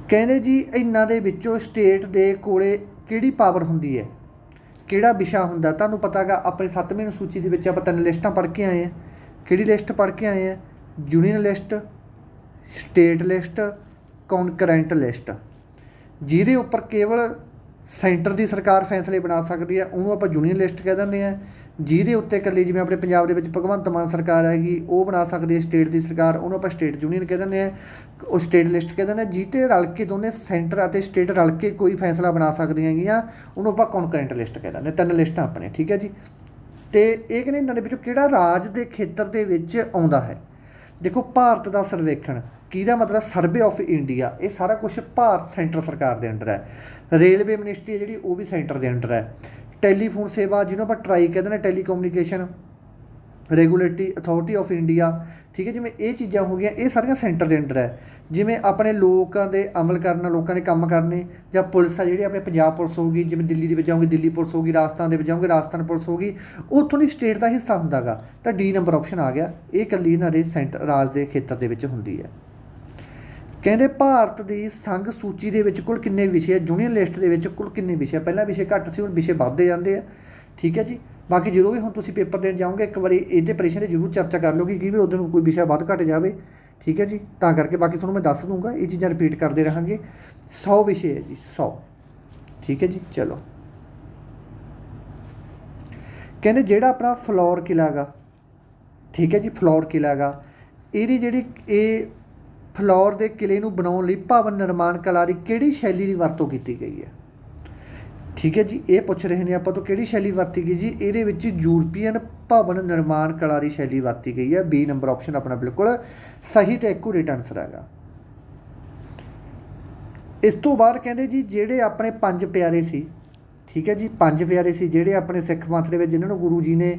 ਕਹਿੰਦੇ ਜੀ, ਇਹਨਾਂ ਦੇ ਵਿੱਚੋਂ ਸਟੇਟ ਦੇ ਕੋਲੇ ਕਿਹੜੀ ਪਾਵਰ ਹੁੰਦੀ ਹੈ? ਕਿਹੜਾ ਵਿਸ਼ਾ ਹੁੰਦਾ, ਤੁਹਾਨੂੰ ਪਤਾ ਹੈਗਾ, ਆਪਣੇ 7ਵੀਂ ਅਨੁਸੂਚੀ ਦੇ ਵਿੱਚ ਆਪਾਂ ਤਿੰਨ ਲਿਸਟਾਂ ਪੜ੍ਹ ਕੇ ਆਏ ਆ ਕਿਹੜੀ ਲਿਸਟ ਪੜ੍ਹ ਕੇ ਆਏ ਆ union list, state list, concurrent list. ਜਿਹਦੇ ਉੱਪਰ ਕੇਵਲ ਸੈਂਟਰ ਦੀ ਸਰਕਾਰ ਫੈਸਲੇ ਬਣਾ ਸਕਦੀ ਹੈ, ਉਹਨੂੰ ਆਪਾਂ ਯੂਨੀਅਨ ਲਿਸਟ ਕਹਿ ਦਿੰਦੇ ਆ ਜਿਹਦੇ ਉੱਤੇ ਇਕੱਲੀ ਜਿਵੇਂ ਆਪਣੇ ਪੰਜਾਬ ਦੇ ਵਿੱਚ ਭਗਵੰਤ ਮਾਨ ਸਰਕਾਰ ਹੈਗੀ, ਉਹ ਬਣਾ ਸਕਦੀ ਹੈ ਸਟੇਟ ਦੀ ਸਰਕਾਰ, ਉਹਨੂੰ ਆਪਾਂ ਸਟੇਟ ਯੂਨੀਅਨ ਕਹਿ ਦਿੰਦੇ ਆ ਉਹ ਸਟੇਟ ਲਿਸਟ ਕਹਿ ਦਿੰਦੇ ਆ ਜਿਹਤੇ ਰਲ ਕੇ ਦੋਨੇ ਸੈਂਟਰ ਅਤੇ ਸਟੇਟ ਰਲ ਕੇ ਕੋਈ ਫੈਸਲਾ ਬਣਾ ਸਕਦੀਆਂ ਹੈਗੀਆਂ, ਉਹਨੂੰ ਆਪਾਂ ਕੌਨਕਰੈਂਟ ਲਿਸਟ ਕਹਿ ਦਿੰਦੇ ਹਾਂ। ਤਿੰਨ ਲਿਸਟਾਂ ਆਪਣੇ ਠੀਕ ਹੈ ਜੀ? ਤੇ ਇਹ ਕਹਿੰਦੇ ਇਹਨਾਂ ਦੇ ਵਿੱਚੋਂ ਕਿਹੜਾ ਰਾਜ ਦੇ ਖੇਤਰ ਦੇ ਵਿੱਚ ਆਉਂਦਾ ਹੈ? ਦੇਖੋ, ਭਾਰਤ ਦਾ ਸਰਵੇਖਣ, ਕਿਹਦਾ ਮਤਲਬ ਸਰਵੇ ਆਫ ਇੰਡੀਆ, ਇਹ ਸਾਰਾ ਕੁਝ ਭਾਰਤ ਸੈਂਟਰ ਸਰਕਾਰ ਦੇ ਅੰਡਰ ਹੈ। ਰੇਲਵੇ ਮਿਨਿਸਟਰੀ ਹੈ ਜਿਹੜੀ, ਉਹ ਵੀ ਸੈਂਟਰ ਦੇ ਅੰਡਰ ਹੈ। ਟੈਲੀਫੋਨ ਸੇਵਾ ਜਿਹਨੂੰ ਆਪਾਂ ਟਰਾਈ ਕਹਿੰਦੇ ਨੇ telecommunication regulatory authority of India ਠੀਕ ਹੈ, ਜਿਵੇਂ ਇਹ ਚੀਜ਼ਾਂ ਹੋ ਗਈਆਂ, ਇਹ ਸਾਰੀਆਂ ਸੈਂਟਰ ਦੇ ਅੰਡਰ ਹੈ। ਜਿਵੇਂ ਆਪਣੇ ਲੋਕਾਂ ਦੇ ਅਮਲ ਕਰਨਾ, ਲੋਕਾਂ ਦੇ ਕੰਮ ਕਰਨੇ ਜਾਂ ਪੁਲਿਸ ਆ ਜਿਹੜੀ ਆਪਣੇ ਪੰਜਾਬ ਪੁਲਿਸ ਹੋਊਗੀ, ਜਿਵੇਂ ਦਿੱਲੀ ਦੇ ਵਿੱਚ ਜਾਓਗੇ ਦਿੱਲੀ ਪੁਲਿਸ ਹੋਊਗੀ, ਰਾਜਸਥਾਨ ਦੇ ਵਿੱਚ ਜਾਓਗੇ ਰਾਜਸਥਾਨ ਪੁਲਿਸ ਹੋਊਗੀ ਉਹ ਉੱਥੋਂ ਦੀ ਸਟੇਟ ਦਾ ਹਿੱਸਾ ਹੁੰਦਾਗਾ ਤਾਂ ਡੀ ਨੰਬਰ ਆਪਸ਼ਨ ਆ ਗਿਆ। ਇਹ ਇਕੱਲੀ ਇਹਨਾਂ ਦੇ ਸੈਂਟਰ ਰਾਜ ਦੇ ਖੇਤਰ ਦੇ ਵਿੱਚ ਹੁੰਦੀ ਹੈ। ਕਹਿੰਦੇ ਭਾਰਤ ਦੀ ਸੰਘ ਸੂਚੀ ਦੇ ਵਿੱਚ ਕੁੱਲ ਕਿੰਨੇ ਵਿਸ਼ੇ ਆ? ਯੂਨੀਅਨ ਲਿਸਟ ਦੇ ਵਿੱਚ ਕੁੱਲ ਕਿੰਨੇ ਵਿਸ਼ੇ ਆ? ਪਹਿਲਾਂ ਵਿਸ਼ੇ ਘੱਟ ਸੀ, ਹੁਣ ਵਿਸ਼ੇ ਵੱਧਦੇ ਜਾਂਦੇ ਆ। ਠੀਕ ਹੈ ਜੀ? ਬਾਕੀ ਜਦੋਂ ਵੀ ਹੁਣ ਤੁਸੀਂ ਪੇਪਰ ਦੇਣ ਜਾਓਗੇ, ਇੱਕ ਵਾਰੀ ਇਹਦੇ ਪਰੀਖਿਆ 'ਤੇ ਜ਼ਰੂਰ ਚਰਚਾ ਕਰ ਲਓ ਕਿ ਕੀ ਵੀ ਉਦੋਂ ਨੂੰ ਕੋਈ ਵਿਸ਼ਾ ਵੱਧ ਘੱਟ ਜਾਵੇ। ਠੀਕ ਹੈ ਜੀ? ਤਾਂ ਕਰਕੇ ਬਾਕੀ ਤੁਹਾਨੂੰ ਮੈਂ ਦੱਸ ਦੂੰਗਾ, ਇਹ ਚੀਜ਼ਾਂ ਰਿਪੀਟ ਕਰਦੇ ਰਹਾਂਗੇ। 100 ਵਿਸ਼ੇ ਹੈ ਜੀ 100 ਠੀਕ ਹੈ ਜੀ? ਚਲੋ। ਕਹਿੰਦੇ ਜਿਹੜਾ ਆਪਣਾ ਫਲੋਰ ਕਿਲਾ ਗਾ, ਠੀਕ ਹੈ ਜੀ? ਫਲੋਰ ਕਿਲਾ ਗਾ, ਇਹਦੀ ਜਿਹੜੀ ਇਹ ਫਲੌਰ ਦੇ ਕਿਲੇ ਨੂੰ ਬਣਾਉਣ ਲਈ ਭਵਨ ਨਿਰਮਾਣ ਕਲਾ ਦੀ ਕਿਹੜੀ ਸ਼ੈਲੀ ਦੀ ਵਰਤੋਂ ਕੀਤੀ ਗਈ ਹੈ? ਠੀਕ ਹੈ ਜੀ, ਇਹ ਪੁੱਛ ਰਹੇ ਨੇ ਆਪਾਂ ਤੋਂ ਕਿਹੜੀ ਸ਼ੈਲੀ ਵਰਤੀ ਗਈ ਜੀ? ਇਹਦੇ ਵਿੱਚ ਯੂਰਪੀਅਨ ਭਵਨ ਨਿਰਮਾਣ ਕਲਾ ਦੀ ਸ਼ੈਲੀ ਵਰਤੀ ਗਈ ਹੈ। ਬੀ ਨੰਬਰ ਆਪਸ਼ਨ ਆਪਣਾ ਬਿਲਕੁਲ ਸਹੀ ਤੇ ਐਕੂਰੇਟ ਆਨਸਰ ਹੈਗਾ। ਇਸ ਤੋਂ ਬਾਅਦ ਕਹਿੰਦੇ ਜੀ, ਜਿਹੜੇ ਆਪਣੇ ਪੰਜ ਪਿਆਰੇ ਸੀ, ਠੀਕ ਹੈ ਜੀ, ਪੰਜ ਪਿਆਰੇ ਸੀ ਜਿਹੜੇ ਆਪਣੇ ਸਿੱਖ ਪੰਥ ਦੇ ਵਿੱਚ ਜਿਨ੍ਹਾਂ ਨੂੰ ਗੁਰੂ ਜੀ ਨੇ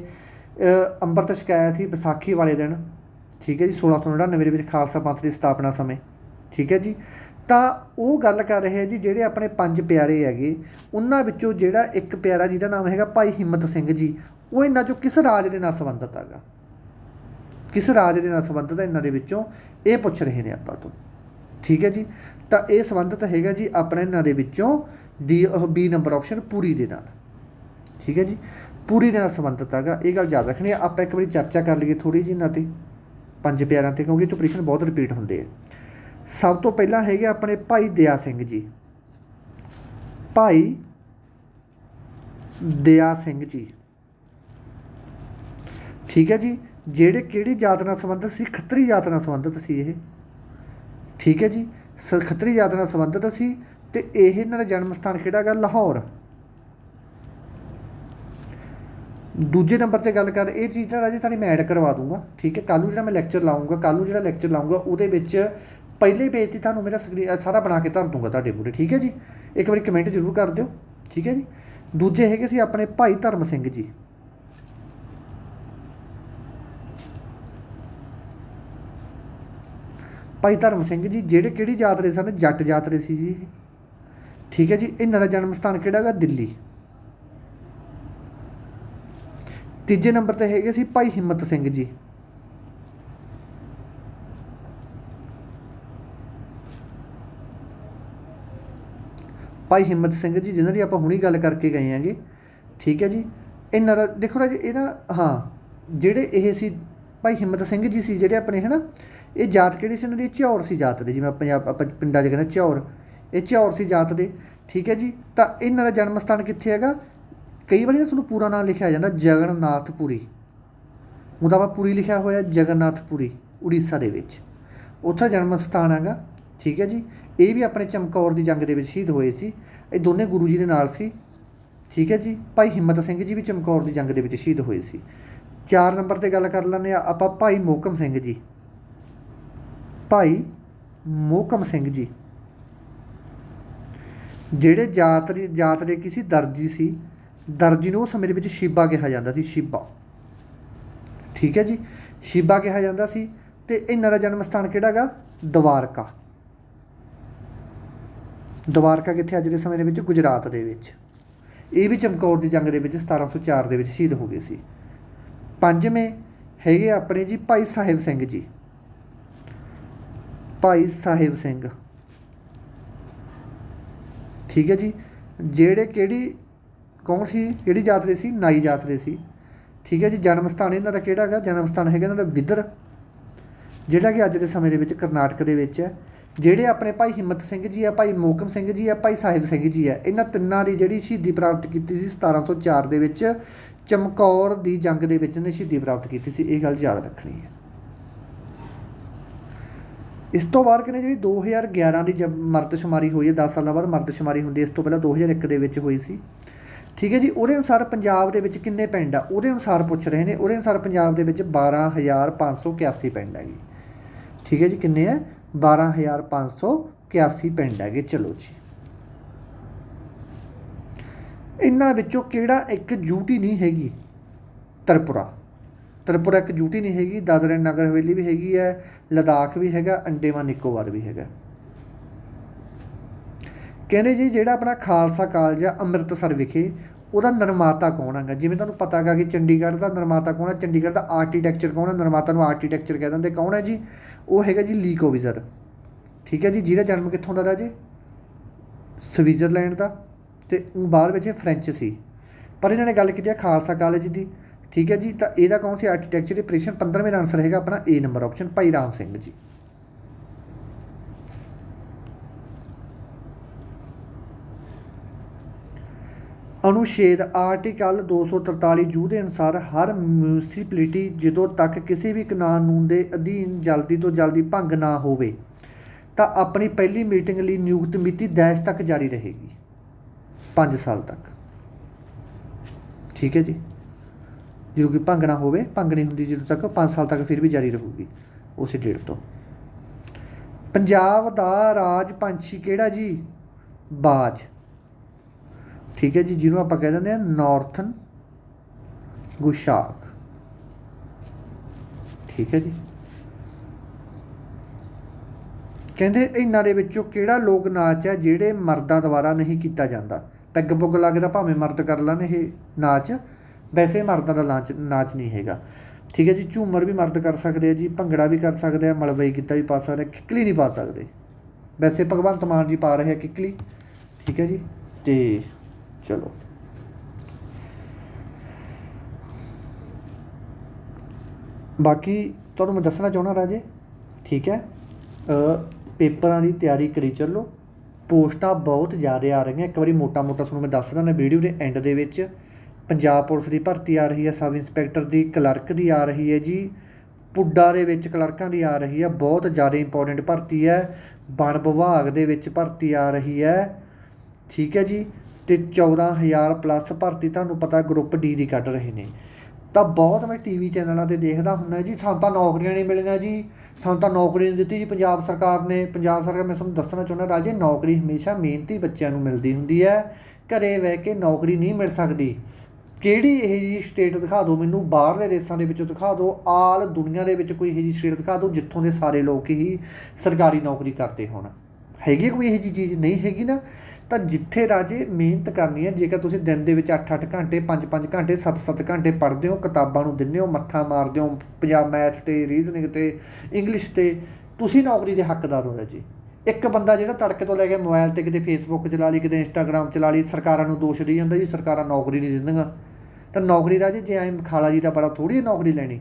ਅੰਮ੍ਰਿਤ ਛਕਾਇਆ ਸੀ ਵਿਸਾਖੀ ਵਾਲੇ ਦਿਨ ਠੀਕ ਹੈ ਜੀ 1699 ਦੇ ਵਿੱਚ ਖਾਲਸਾ ਪੰਥ ਦੀ ਸਥਾਪਨਾ ਸਮੇਂ, ਠੀਕ ਹੈ ਜੀ। ਤਾਂ ਉਹ ਗੱਲ ਕਰ ਰਹੇ ਹੈ ਜੀ, ਜਿਹੜੇ ਆਪਣੇ ਪੰਜ ਪਿਆਰੇ ਹੈਗੇ, ਉਹਨਾਂ ਵਿੱਚੋਂ ਜਿਹੜਾ ਇੱਕ ਪਿਆਰਾ ਜਿਹਦਾ ਨਾਮ ਹੈਗਾ ਭਾਈ ਹਿੰਮਤ ਸਿੰਘ ਜੀ, ਉਹ ਇਹਨਾਂ ਚੋਂ ਕਿਸ ਰਾਜ ਦੇ ਨਾਲ ਸੰਬੰਧਿਤ ਹੈਗਾ? ਕਿਸ ਰਾਜ ਦੇ ਨਾਲ ਸੰਬੰਧਿਤ ਹੈ ਇਹਨਾਂ ਦੇ ਵਿੱਚੋਂ? ਇਹ ਪੁੱਛ ਰਹੇ ਨੇ ਆਪਾਂ ਤੋਂ, ਠੀਕ ਹੈ ਜੀ। ਤਾਂ ਇਹ ਸੰਬੰਧਿਤ ਹੈਗਾ ਜੀ ਆਪਣੇ ਇਹਨਾਂ ਦੇ ਵਿੱਚੋਂ ਡੀ ਬੀ ਨੰਬਰ ਆਪਸ਼ਨ ਪੂਰੀ ਦੇ ਨਾਲ, ਠੀਕ ਹੈ ਜੀ। ਪੂਰੀ ਦੇ ਨਾਲ ਸੰਬੰਧਿਤ ਹੈਗਾ, ਇਹ ਗੱਲ ਯਾਦ ਰੱਖਣੀ ਹੈ ਆਪਾਂ ਇੱਕ ਵਾਰੀ ਚਰਚਾ ਕਰ ਲਈਏ ਥੋੜੀ ਜਿਹੀ ਇਹਨਾਂ ਤੇ। ਪੰਜ ਪਿਆਰਿਆਂ ਤੇ, ਕਿਉਂਕਿ ਇਹ 'ਚੋਂ ਬਹੁਤ ਰਿਪੀਟ ਹੁੰਦੇ ਆ। ਸਭ ਤੋਂ ਪਹਿਲਾਂ ਹੈਗੇ ਆਪਣੇ ਭਾਈ ਦਇਆ ਸਿੰਘ ਜੀ। ਭਾਈ ਦਇਆ ਸਿੰਘ ਜੀ। ਠੀਕ ਹੈ ਜੀ? ਜਿਹੜੇ ਕਿਹੜੀ ਜਾਤ ਨਾਲ ਸੰਬੰਧਿਤ ਸੀ? ਖੱਤਰੀ ਜਾਤ ਨਾਲ ਸੰਬੰਧਿਤ ਸੀ ਇਹ। ਠੀਕ ਹੈ ਜੀ? ਸ, ਖੱਤਰੀ ਜਾਤ ਨਾਲ ਸੰਬੰਧਿਤ ਸੀ ਤੇ ਇਹ ਇਹਨਾਂ ਦਾ ਜਨਮ ਸਥਾਨ ਕਿਹੜਾ ਹੈਗਾ? ਲਾਹੌਰ। ਦੂਜੇ ਨੰਬਰ ਤੇ ਗੱਲ ਕਰ, ਇਹ ਚੀਜ਼ ਤਾਂ ਰਾਜੇ ਤੁਹਾਨੂੰ ਮੈਂ ਐਡ ਕਰਵਾ ਦੂੰਗਾ, ਠੀਕ ਹੈ? ਕੱਲ ਨੂੰ ਜਿਹੜਾ ਮੈਂ ਲੈਕਚਰ ਲਾਉਂਗਾ ਕੱਲ ਨੂੰ ਜਿਹੜਾ ਲੈਕਚਰ ਲਾਉਂਗਾ ਉਹਦੇ ਵਿੱਚ ਪਹਿਲੇ ਪੇਜ ਤੇ ਤੁਹਾਨੂੰ ਮੇਰਾ ਸਕਰੀਨ ਸਾਰਾ ਬਣਾ ਕੇ ਧਰ ਦੂੰਗਾ ਤੁਹਾਡੇ ਮੂਹਰੇ, ਠੀਕ ਹੈ ਜੀ? ਇੱਕ ਵਾਰੀ ਕਮੈਂਟ ਜ਼ਰੂਰ ਕਰ ਦਿਓ, ਠੀਕ ਹੈ ਜੀ? ਦੂਜੇ ਹੈਗੇ ਸੀ ਆਪਣੇ ਭਾਈ ਧਰਮ ਸਿੰਘ ਜੀ। ਭਾਈ ਧਰਮ ਸਿੰਘ ਜੀ, ਜਿਹੜੇ ਕਿਹੜੀ ਜਾਤ ਦੇ ਸਨ? ਜੱਟ ਜਾਤ ਦੇ ਸੀ ਜੀ ਠੀਕ ਹੈ ਜੀ? ਇਹਨਾਂ ਦਾ ਜਨਮ ਸਥਾਨ ਕਿਹੜਾ ਹੈਗਾ? ਦਿੱਲੀ। ਤੀਜੇ ਨੰਬਰ ਤੇ ਹੈਗੇ ਸੀ ਭਾਈ ਹਿੰਮਤ ਸਿੰਘ ਜੀ। ਭਾਈ ਹਿੰਮਤ ਸਿੰਘ ਜੀ, ਜਿਨ੍ਹਾਂ ਦੀ ਆਪਾਂ ਹੁਣੀ ਗੱਲ ਕਰਕੇ ਗਏ ਆਂਗੇ ਠੀਕ ਹੈ ਜੀ। ਇਹਨਾਂ ਦਾ, ਦੇਖੋ ਰਾਜ ਇਹ ਨਾ ਹਾਂ, ਜਿਹੜੇ ਇਹ ਸੀ ਭਾਈ ਹਿੰਮਤ ਸਿੰਘ ਜੀ ਸੀ, ਜਿਹੜੇ ਆਪਣੇ ਹਨਾ, ਇਹ ਜਾਤ ਕਿਹੜੀ ਸੀ ਇਹਨਾਂ ਦੀ? ਝੌਰ ਸੀ ਜਾਤ ਦੇ, ਜਿਵੇਂ ਪੰਜਾਬ, ਆਪਾਂ ਪਿੰਡਾਂ 'ਚ ਕਹਿੰਦੇ ਝੌਰ। ਇਹ ਝੌਰ ਸੀ ਜਾਤ ਦੇ। ਠੀਕ ਹੈ ਜੀ। ਤਾਂ ਇਹਨਾਂ ਦਾ ਜਨਮ ਸਥਾਨ ਕਿੱਥੇ ਹੈਗਾ? ਕਈ ਵਾਰੀ ਨਾ ਤੁਹਾਨੂੰ ਪੂਰਾ ਨਾਮ ਲਿਖਿਆ ਜਾਂਦਾ ਜਗਨਨਾਥ ਪੁਰੀ ਉਹਦਾ ਆਪਾਂ ਪੁਰੀ ਲਿਖਿਆ ਹੋਇਆ ਜਗਨਨਾਥ ਪੁਰੀ ਉੜੀਸਾ ਦੇ ਵਿੱਚ। ਉੱਥੇ ਜਨਮ ਸਥਾਨ ਹੈਗਾ, ਠੀਕ ਹੈ ਜੀ? ਇਹ ਵੀ ਆਪਣੇ ਚਮਕੌਰ ਦੀ ਜੰਗ ਦੇ ਵਿੱਚ ਸ਼ਹੀਦ ਹੋਏ ਸੀ। ਇਹ ਦੋਨੇ ਗੁਰੂ ਜੀ ਦੇ ਨਾਲ ਸੀ, ਠੀਕ ਹੈ ਜੀ? ਭਾਈ ਹਿੰਮਤ ਸਿੰਘ ਜੀ ਵੀ ਚਮਕੌਰ ਦੀ ਜੰਗ ਦੇ ਵਿੱਚ ਸ਼ਹੀਦ ਹੋਏ ਸੀ। ਚਾਰ ਨੰਬਰ ਤੇ ਗੱਲ ਕਰ ਲੈਂਦੇ ਆ ਆਪਾਂ ਭਾਈ ਮੋਕਮ ਸਿੰਘ ਜੀ। ਭਾਈ ਮੋਕਮ ਸਿੰਘ ਜੀ। ਜਿਹੜੇ ਜਾਤ ਜਾਤ ਦੇ ਕਿਸੇ ਦਰਜੀ ਸੀ ਦਰਜੀ ਨੂੰ ਉਸ ਸਮੇਂ ਦੇ ਵਿੱਚ ਸ਼ੀਬਾ ਕਿਹਾ ਜਾਂਦਾ ਸੀ, ਸ਼ੀਬਾ। ਠੀਕ ਹੈ ਜੀ? ਸ਼ੀਬਾ ਕਿਹਾ ਜਾਂਦਾ ਸੀ ਤੇ ਇਹਨਾਂ ਦਾ ਜਨਮ ਸਥਾਨ ਕਿਹੜਾ ਹੈਗਾ ਦਵਾਰਕਾ। ਦਵਾਰਕਾ ਕਿੱਥੇ ਅੱਜ ਦੇ ਸਮੇਂ ਦੇ ਵਿੱਚ? ਗੁਜਰਾਤ ਦੇ ਵਿੱਚ। ਇਹ ਵੀ ਚਮਕੌਰ ਦੀ ਜੰਗ ਦੇ ਵਿੱਚ 1704 ਦੇ ਵਿੱਚ ਸ਼ਹੀਦ ਹੋ ਗਏ ਸੀ। ਪੰਜਵੇਂ ਹੈਗੇ ਆਪਣੇ ਜੀ ਭਾਈ ਸਾਹਿਬ ਸਿੰਘ ਜੀ। ਭਾਈ ਸਾਹਿਬ ਸਿੰਘ। ਠੀਕ ਹੈ ਜੀ? ਜਿਹੜੇ ਕਿਹੜੀ ਕੌਣ ਸੀ? ਕਿਹੜੀ ਜਾਤ ਦੇ ਸੀ? ਨਾਈ ਜਾਤ ਦੇ ਸੀ। ਠੀਕ ਹੈ ਜੀ, ਜਨਮ ਸਥਾਨ ਇਹਨਾਂ ਦਾ ਕਿਹੜਾ ਹੈਗਾ? ਜਨਮ ਸਥਾਨ ਹੈਗਾ ਇਹਨਾਂ ਦਾ ਵਿਦਰ। ਜਿਹੜਾ ਕਿ ਅੱਜ ਦੇ ਸਮੇਂ ਦੇ ਵਿੱਚ ਕਰਨਾਟਕ ਦੇ ਵਿੱਚ ਹੈ। ਜਿਹੜੇ ਆਪਣੇ ਭਾਈ ਹਿੰਮਤ ਸਿੰਘ ਜੀ ਆ ਭਾਈ ਮੋਕਮ ਸਿੰਘ ਜੀ ਆ ਭਾਈ ਸਾਹਿਬ ਸਿੰਘ ਜੀ ਆ ਇਹਨਾਂ ਤਿੰਨਾਂ ਦੀ ਜਿਹੜੀ ਸ਼ਹੀਦੀ ਪ੍ਰਾਪਤ ਕੀਤੀ ਸੀ 1704 ਦੇ ਵਿੱਚ ਚਮਕੌਰ ਦੀ ਜੰਗ ਦੇ ਵਿੱਚ ਨੇ ਸ਼ਹੀਦੀ ਪ੍ਰਾਪਤ ਕੀਤੀ ਸੀ। ਇਹ ਗੱਲ ਯਾਦ ਰੱਖਣੀ ਹੈ। ਇਸ ਤੋਂ ਬਾਅਦ ਕਹਿੰਦੇ ਜਿਹੜੀ 2011 ਦੀ ਜਬ ਮਰਦਸ਼ੁਮਾਰੀ ਹੋਈ ਹੈ 10 ਸਾਲਾਂ ਬਾਅਦ ਮਰਦਸ਼ੁਮਾਰੀ ਹੁੰਦੀ ਹੈ। ਇਸ ਤੋਂ ਪਹਿਲਾਂ 2001 ਦੇ ਵਿੱਚ ਹੋਈ ਸੀ। ਠੀਕ ਹੈ ਜੀ, ਉਹਦੇ ਅਨੁਸਾਰ ਪੰਜਾਬ ਦੇ ਵਿੱਚ ਕਿੰਨੇ ਪਿੰਡ ਆ? ਉਹਦੇ ਅਨੁਸਾਰ ਪੁੱਛ ਰਹੇ ਨੇ, ਉਹਦੇ ਅਨੁਸਾਰ ਪੰਜਾਬ ਦੇ ਵਿੱਚ 12581 ਪਿੰਡ ਹੈਗੇ ਠੀਕ ਹੈ ਜੀ, ਕਿੰਨੇ ਹੈ 12581 ਪਿੰਡ ਹੈਗੇ, ਚਲੋ ਜੀ। ਇਹਨਾਂ ਵਿੱਚੋਂ ਕਿਹੜਾ ਇੱਕ ਯੂਟੀ ਨਹੀਂ ਹੈਗੀ? ਤ੍ਰਿਪੁਰਾ। ਤ੍ਰਿਪੁਰਾ ਇੱਕ ਯੂਟੀ ਨਹੀਂ ਹੈਗੀ, ਦਾਦਰਾ ਨਗਰ ਹਵੇਲੀ ਵੀ ਹੈਗੀ ਹੈ, ਲਦਾਖ ਵੀ ਹੈਗਾ ਅੰਡੇਮਾਨ ਨਿਕੋਬਾਰ ਵੀ ਹੈਗਾ। ਕਹਿੰਦੇ ਜੀ, ਜਿਹੜਾ ਆਪਣਾ ਖਾਲਸਾ ਕਾਲਜ ਆ ਅੰਮ੍ਰਿਤਸਰ ਵਿਖੇ, ਉਹਦਾ ਨਿਰਮਾਤਾ ਕੌਣ ਹੈਗਾ? ਜਿਵੇਂ ਤੁਹਾਨੂੰ ਪਤਾ ਹੈਗਾ ਕਿ ਚੰਡੀਗੜ੍ਹ ਦਾ ਨਿਰਮਾਤਾ ਕੌਣ ਹੈ, ਚੰਡੀਗੜ੍ਹ ਦਾ ਆਰਕੀਟੈਕਚਰ ਕੌਣ ਹੈ, ਨਿਰਮਾਤਾ ਨੂੰ ਆਰਕੀਟੈਕਚਰ ਕਹਿ ਦਿੰਦੇ। ਕੌਣ ਹੈ ਜੀ? ਉਹ ਹੈਗਾ ਜੀ ਲੀ ਕੋਵਿਜ਼ਰ ਠੀਕ ਹੈ ਜੀ, ਜਿਹਦਾ ਜਨਮ ਕਿੱਥੋਂ ਦਾ ਰਾਜੇ ਸਵਿਟਜ਼ਰਲੈਂਡ ਦਾ, ਤੇ ਉਹ ਬਾਅਦ ਵਿੱਚ ਇਹ ਫ੍ਰੈਂਚ ਸੀ। ਪਰ ਇਹਨਾਂ ਨੇ ਗੱਲ ਕੀਤੀ ਹੈ ਖਾਲਸਾ ਕਾਲਜ ਦੀ। ਠੀਕ ਹੈ ਜੀ, ਤਾਂ ਇਹਦਾ ਕੌਣ ਸੀ? ਆਰਕੀਟੈਕਚਰ ਦੀ ਆਪਰੇਸ਼ਨ 15ਵੇਂ ਦਾ ਆਨਸਰ ਹੈਗਾ ਆਪਣਾ ਏ ਨੰਬਰ ਆਪਸ਼ਨ ਭਾਈ ਰਾਮ ਸਿੰਘ ਜੀ। ਅਨੁਛੇਦ ਆਰਟੀਕਲ 243 ਜੂ ਦੇ ਅਨੁਸਾਰ ਹਰ ਮਿਊਨਿਸਪੈਲਿਟੀ ਜਦੋਂ ਤੱਕ ਕਿਸੇ ਵੀ ਕਾਨੂੰਨ ਦੇ ਅਧੀਨ ਜਲਦੀ ਤੋਂ ਜਲਦੀ ਭੰਗ ਨਾ ਹੋਵੇ, ਤਾਂ ਆਪਣੀ ਪਹਿਲੀ ਮੀਟਿੰਗ ਲਈ ਨਿਯੁਕਤ ਮਿਤੀ ਦੈਸ਼ ਤੱਕ ਜਾਰੀ ਰਹੇਗੀ। 5 ਸਾਲ ਤੱਕ। ਠੀਕ ਹੈ ਜੀ? ਜਦੋਂ ਕਿ ਭੰਗ ਨਾ ਹੋਵੇ ਭੰਗ ਨਹੀਂ ਹੁੰਦੀ ਜਦੋਂ ਤੱਕ 5 ਸਾਲ ਤੱਕ ਫਿਰ ਵੀ ਜਾਰੀ ਰਹੂਗੀ, ਉਸੇ ਡੇਟ ਤੋਂ। ਪੰਜਾਬ ਦਾ ਰਾਜ ਪੰਛੀ ਕਿਹੜਾ ਜੀ? ਬਾਜ। ਠੀਕ ਹੈ ਜੀ, ਜਿਹਨੂੰ ਆਪਾਂ ਕਹਿ ਦਿੰਦੇ ਆ ਨਾਰਥਨ ਗੁਸ਼ਾਕ। ਠੀਕ ਹੈ ਜੀ। ਕਹਿੰਦੇ ਇਹਨਾਂ ਦੇ ਵਿੱਚੋਂ ਕਿਹੜਾ ਲੋਕ ਨਾਚ ਹੈ ਜਿਹੜੇ ਮਰਦਾਂ ਦੁਆਰਾ ਨਹੀਂ ਕੀਤਾ ਜਾਂਦਾ? ਪੈਗ ਪੁੱਗ ਲੱਗਦਾ ਭਾਵੇਂ ਮਰਦ ਕਰ ਲੈਣ ਇਹ ਨਾਚ, ਵੈਸੇ ਮਰਦਾਂ ਦਾ ਨਾਚ ਨਾਚ ਨਹੀਂ ਹੈਗਾ। ਠੀਕ ਹੈ ਜੀ, ਝੂਮਰ ਵੀ ਮਰਦ ਕਰ ਸਕਦੇ ਆ ਜੀ, ਭੰਗੜਾ ਵੀ ਕਰ ਸਕਦੇ ਆ, ਮਲਵਈ ਗਿੱਧਾ ਵੀ ਪਾ ਸਕਦੇ ਆ, ਕਿੱਕਲੀ ਨਹੀਂ ਪਾ ਸਕਦੇ। ਵੈਸੇ ਭਗਵੰਤ ਮਾਨ ਜੀ ਪਾ ਰਹੇ ਆ ਕਿੱਕਲੀ। ਠੀਕ ਹੈ ਜੀ, ਤੇ ਚਲੋ। ਬਾਕੀ ਤੁਹਾਨੂੰ ਮੈਂ ਦੱਸਣਾ ਚਾਹੁੰਦਾ ਰਾਜੇ, ਠੀਕ ਹੈ? ਪੇਪਰਾਂ ਦੀ ਤਿਆਰੀ ਕਰੀ ਚੱਲੋ। ਪੋਸਟਾਂ ਬਹੁਤ ਜ਼ਿਆਦਾ ਆ ਰਹੀਆਂ। ਇੱਕ ਵਾਰੀ ਮੋਟਾ ਮੋਟਾ ਤੁਹਾਨੂੰ ਮੈਂ ਦੱਸ ਦਿੰਦਾ ਵੀਡੀਓ ਦੇ ਐਂਡ ਦੇ ਵਿੱਚ। ਪੰਜਾਬ ਪੁਲਿਸ ਦੀ ਭਰਤੀ ਆ ਰਹੀ ਹੈ, ਸਬ ਇੰਸਪੈਕਟਰ ਦੀ, ਕਲਰਕ ਦੀ ਆ ਰਹੀ ਹੈ ਜੀ। ਪੁੱਡਾ ਦੇ ਵਿੱਚ ਕਲਰਕਾਂ ਦੀ ਆ ਰਹੀ ਹੈ। ਬਹੁਤ ਜ਼ਿਆਦਾ ਇੰਪੋਰਟੈਂਟ ਭਰਤੀ ਹੈ। ਵਣ ਵਿਭਾਗ ਦੇ ਵਿੱਚ ਭਰਤੀ ਆ ਰਹੀ ਹੈ। ਠੀਕ ਹੈ ਜੀ। ਤੇ 14000 ਪਲੱਸ ਭਰਤੀ ਤੁਹਾਨੂੰ ਪਤਾ ਗਰੁੱਪ ਡੀ ਦੀ ਕੱਢ ਰਹੇ ਨੇ। ਤਾਂ ਬਹੁਤ ਮੈਂ ਟੀਵੀ ਚੈਨਲਾਂ ਤੇ ਦੇਖਦਾ ਹੁੰਦਾ ਜੀ, ਸਾਨੂੰ ਤਾਂ ਨੌਕਰੀਆਂ ਨਹੀਂ ਮਿਲੀਆਂ ਜੀ। ਸਾਨੂੰ ਤਾਂ ਨੌਕਰੀ ਨਹੀਂ ਦਿੱਤੀ ਜੀ ਪੰਜਾਬ ਸਰਕਾਰ ਨੇ। ਪੰਜਾਬ ਸਰਕਾਰ, ਮੈਂ ਤੁਹਾਨੂੰ ਦੱਸਣਾ ਚਾਹੁੰਦਾ ਰਾਜੇ, ਨੌਕਰੀ ਹਮੇਸ਼ਾ ਮਿਹਨਤੀ ਬੱਚਿਆਂ ਨੂੰ ਮਿਲਦੀ ਹੁੰਦੀ ਹੈ। ਘਰੇ ਬਹਿ ਕੇ ਨੌਕਰੀ ਨਹੀਂ ਮਿਲ ਸਕਦੀ। ਕਿਹੜੀ ਇਹ ਜੀ ਸਟੇਟ ਦਿਖਾ ਦਿਓ ਮੈਨੂੰ? ਬਾਹਰਲੇ ਦੇਸ਼ਾਂ ਦੇ ਵਿੱਚੋਂ ਦਿਖਾ ਦਿਓ। ਆਲ ਦੁਨੀਆ ਦੇ ਵਿੱਚ ਕੋਈ ਇਹ ਜੀ ਸਟੇਟ ਦਿਖਾ ਦਿਓ ਜਿੱਥੋਂ ਦੇ ਸਾਰੇ ਲੋਕ ਹੀ ਸਰਕਾਰੀ ਨੌਕਰੀ ਕਰਦੇ ਹੋਣ। ਹੈਗੀ ਕੋਈ ਇਹ ਜੀ ਚੀਜ਼? ਨਹੀਂ ਹੈਗੀ ਨਾ। ਤਾਂ ਜਿੱਥੇ ਰਾਜੇ ਮਿਹਨਤ ਕਰਨੀ ਹੈ, ਜੇਕਰ ਤੁਸੀਂ ਦਿਨ ਦੇ ਵਿੱਚ 8-8 ਘੰਟੇ 5-5 ਘੰਟੇ 7-7 ਘੰਟੇ ਪੜ੍ਹਦੇ ਹੋ, ਕਿਤਾਬਾਂ ਨੂੰ ਦਿੰਦੇ ਹੋ, ਮੱਥਾ ਮਾਰਦੇ ਹੋ, ਪੰਜਾਬ ਮੈਥ ਤੇ, ਰੀਜ਼ਨਿੰਗ ਤੇ, ਇੰਗਲਿਸ਼ ਤੇ, ਤੁਸੀਂ ਨੌਕਰੀ ਦੇ ਹੱਕਦਾਰ ਹੋ ਜੀ ਇੱਕ ਬੰਦਾ ਜਿਹੜਾ ਤੜਕੇ ਤੋਂ ਲੈ ਕੇ ਮੋਬਾਈਲ ਤੇ ਕਿਤੇ ਫੇਸਬੁੱਕ ਚਲਾ ਲਈ ਕਿਤੇ ਇੰਸਟਾਗ੍ਰam ਚਲਾ ਲਈ ਸਰਕਾਰਾਂ ਨੂੰ ਦੋਸ਼ ਦੇਈ ਜਾਂਦਾ ਜੀ, ਸਰਕਾਰਾਂ ਨੌਕਰੀ ਨਹੀਂ ਦਿੰਦੀਆਂ। ਤਾਂ ਨੌਕਰੀ ਰਾਜੇ, ਜੇ ਐਂ ਖਾਲਾ ਜੀ ਦਾ ਬੜਾ ਥੋੜੀ ਨੌਕਰੀ ਲੈਣੀ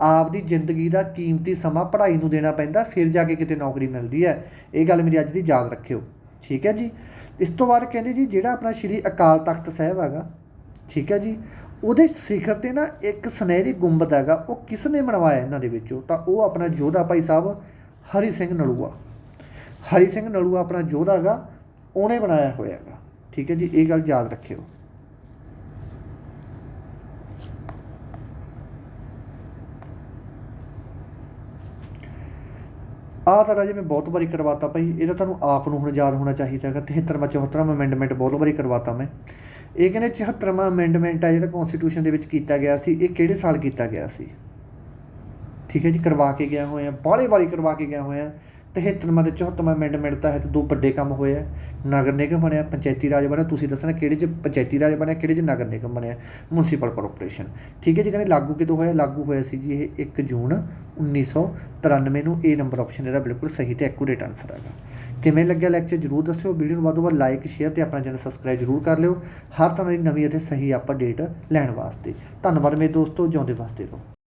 ਆਪ ਦੀ ਜ਼ਿੰਦਗੀ ਦਾ ਕੀਮਤੀ ਸਮਾਂ ਪੜ੍ਹਾਈ ਨੂੰ ਦੇਣਾ ਪੈਂਦਾ, ਫਿਰ ਜਾ ਕੇ ਕਿਤੇ ਨੌਕਰੀ ਮਿਲਦੀ ਹੈ। ਇਹ ਗੱਲ ਮੇਰੀ ਅੱਜ ਦੀ ਯਾਦ ਰੱਖਿਓ। ਠੀਕ ਹੈ ਜੀ? ਇਸ ਤੋਂ ਬਾਅਦ ਕਹਿੰਦੇ ਜੀ, ਜਿਹੜਾ ਆਪਣਾ ਸ਼੍ਰੀ ਅਕਾਲ ਤਖਤ ਸਾਹਿਬ ਹੈਗਾ, ਠੀਕ ਹੈ ਜੀ, ਉਹਦੇ ਸਿਖਰ ਤੇ ਨਾ ਇੱਕ ਸੁਨਹਿਰੀ ਗੁੰਬਦ ਹੈਗਾ, ਉਹ ਕਿਸ ਨੇ ਬਣਵਾਇਆ ਇਹਨਾਂ ਦੇ ਵਿੱਚੋਂ? ਤਾਂ ਉਹ ਆਪਣਾ ਯੋਧਾ ਭਾਈ ਸਾਹਿਬ ਹਰੀ ਸਿੰਘ ਨਲੂਆ। ਹਰੀ ਸਿੰਘ ਨਲੂਆ ਆਪਣਾ ਯੋਧਾ ਹੈਗਾ, ਉਹਨੇ ਬਣਾਇਆ ਹੋਇਆ ਹੈਗਾ, ਠੀਕ ਹੈ ਜੀ, ਇਹ ਗੱਲ ਯਾਦ ਰੱਖਿਓ। ਆਹ ਤਾਂ ਰਾਜੇ ਮੈਂ ਬਹੁਤ ਵਾਰੀ ਕਰਵਾਤਾ ਭਾਈ, ਇਹ ਤਾਂ ਤੁਹਾਨੂੰ ਆਪ ਨੂੰ ਹੁਣ ਯਾਦ ਹੋਣਾ ਚਾਹੀਦਾ ਹੈਗਾ 73ਵਾਂ 74ਵਾਂ ਅਮੈਂਡਮੈਂਟ ਬਹੁਤ ਵਾਰੀ ਕਰਵਾਤਾ ਮੈਂ। ਇਹ ਕਹਿੰਦੇ 74ਵਾਂ ਅਮੈਂਡਮੈਂਟ ਆ ਜਿਹੜਾ ਕਨਸਟੀਟਿਊਸ਼ਨ ਦੇ ਵਿੱਚ ਕੀਤਾ ਗਿਆ ਸੀ, ਇਹ ਕਿਹੜੇ ਸਾਲ ਕੀਤਾ ਗਿਆ ਸੀ? ਠੀਕ ਹੈ ਜੀ, ਕਰਵਾ ਕੇ ਗਿਆ ਹੋਇਆ, ਬਾਹਲੇ ਵਾਰੀ ਕਰਵਾ ਕੇ ਗਿਆ ਹੋਇਆ। 73ਵਾਂ ਤੇ 74ਵਾਂ ਅਮੈਂਡਮੈਂਟ ਤਹਿਤ ਦੋ ਵੱਡੇ ਕੰਮ ਹੋਏ ਆ। ਨਗਰ ਨਿਗਮ ਬਣਿਆ, ਪੰਚਾਇਤੀ ਰਾਜ ਬਣਿਆ, ਤੁਸੀਂ ਦੱਸਣਾ ਕਿਹੜੇ 'ਚ ਪੰਚਾਇਤੀ ਰਾਜ ਬਣਿਆ, ਕਿਹੜੇ 'ਚ ਨਗਰ ਨਿਗਮ ਬਣਿਆ, ਮੁਨਸੀਪਲ ਕਾਰਪੋਰੇਸ਼ਨ। ਠੀਕ ਹੈ ਜੀ, ਕਹਿੰਦੇ ਲਾਗੂ ਕਿਦੋਂ ਹੋਇਆ? ਲਾਗੂ ਹੋਇਆ ਸੀ ਜੀ ਇਹ 1 ਜੂਨ 1993 ਨੂੰ। ਇਹ ਨੰਬਰ ਆਪਸ਼ਨ ਇਹਦਾ ਬਿਲਕੁਲ ਸਹੀ ਤੇ ਐਕੂਰੇਟ ਆਨਸਰ ਹੈਗਾ। ਕਿਵੇਂ ਲੱਗਿਆ ਲੈਕਚਰ ਜਰੂਰ ਦੱਸਿਓ। ਵੀਡੀਓ ਨੂੰ ਵੱਧ ਤੋਂ ਵੱਧ ਲਾਈਕ ਸ਼ੇਅਰ ਤੇ ਆਪਣਾ ਚੈਨਲ ਸਬਸਕ੍ਰਾਈਬ ਜਰੂਰ ਕਰ ਲਿਓ। ਹਰ ਤਰ੍ਹਾਂ ਦੀ ਨਵੀਂ ਅਤੇ ਸਹੀ ਅਪਡੇਟ ਲੈਣ ਵਾਸਤੇ। ਧੰਨਵਾਦ ਮੇਰੇ ਦੋਸਤੋ। ਜਿਉਂਦੇ ਵਾਸਤੇ ਰਹੋ।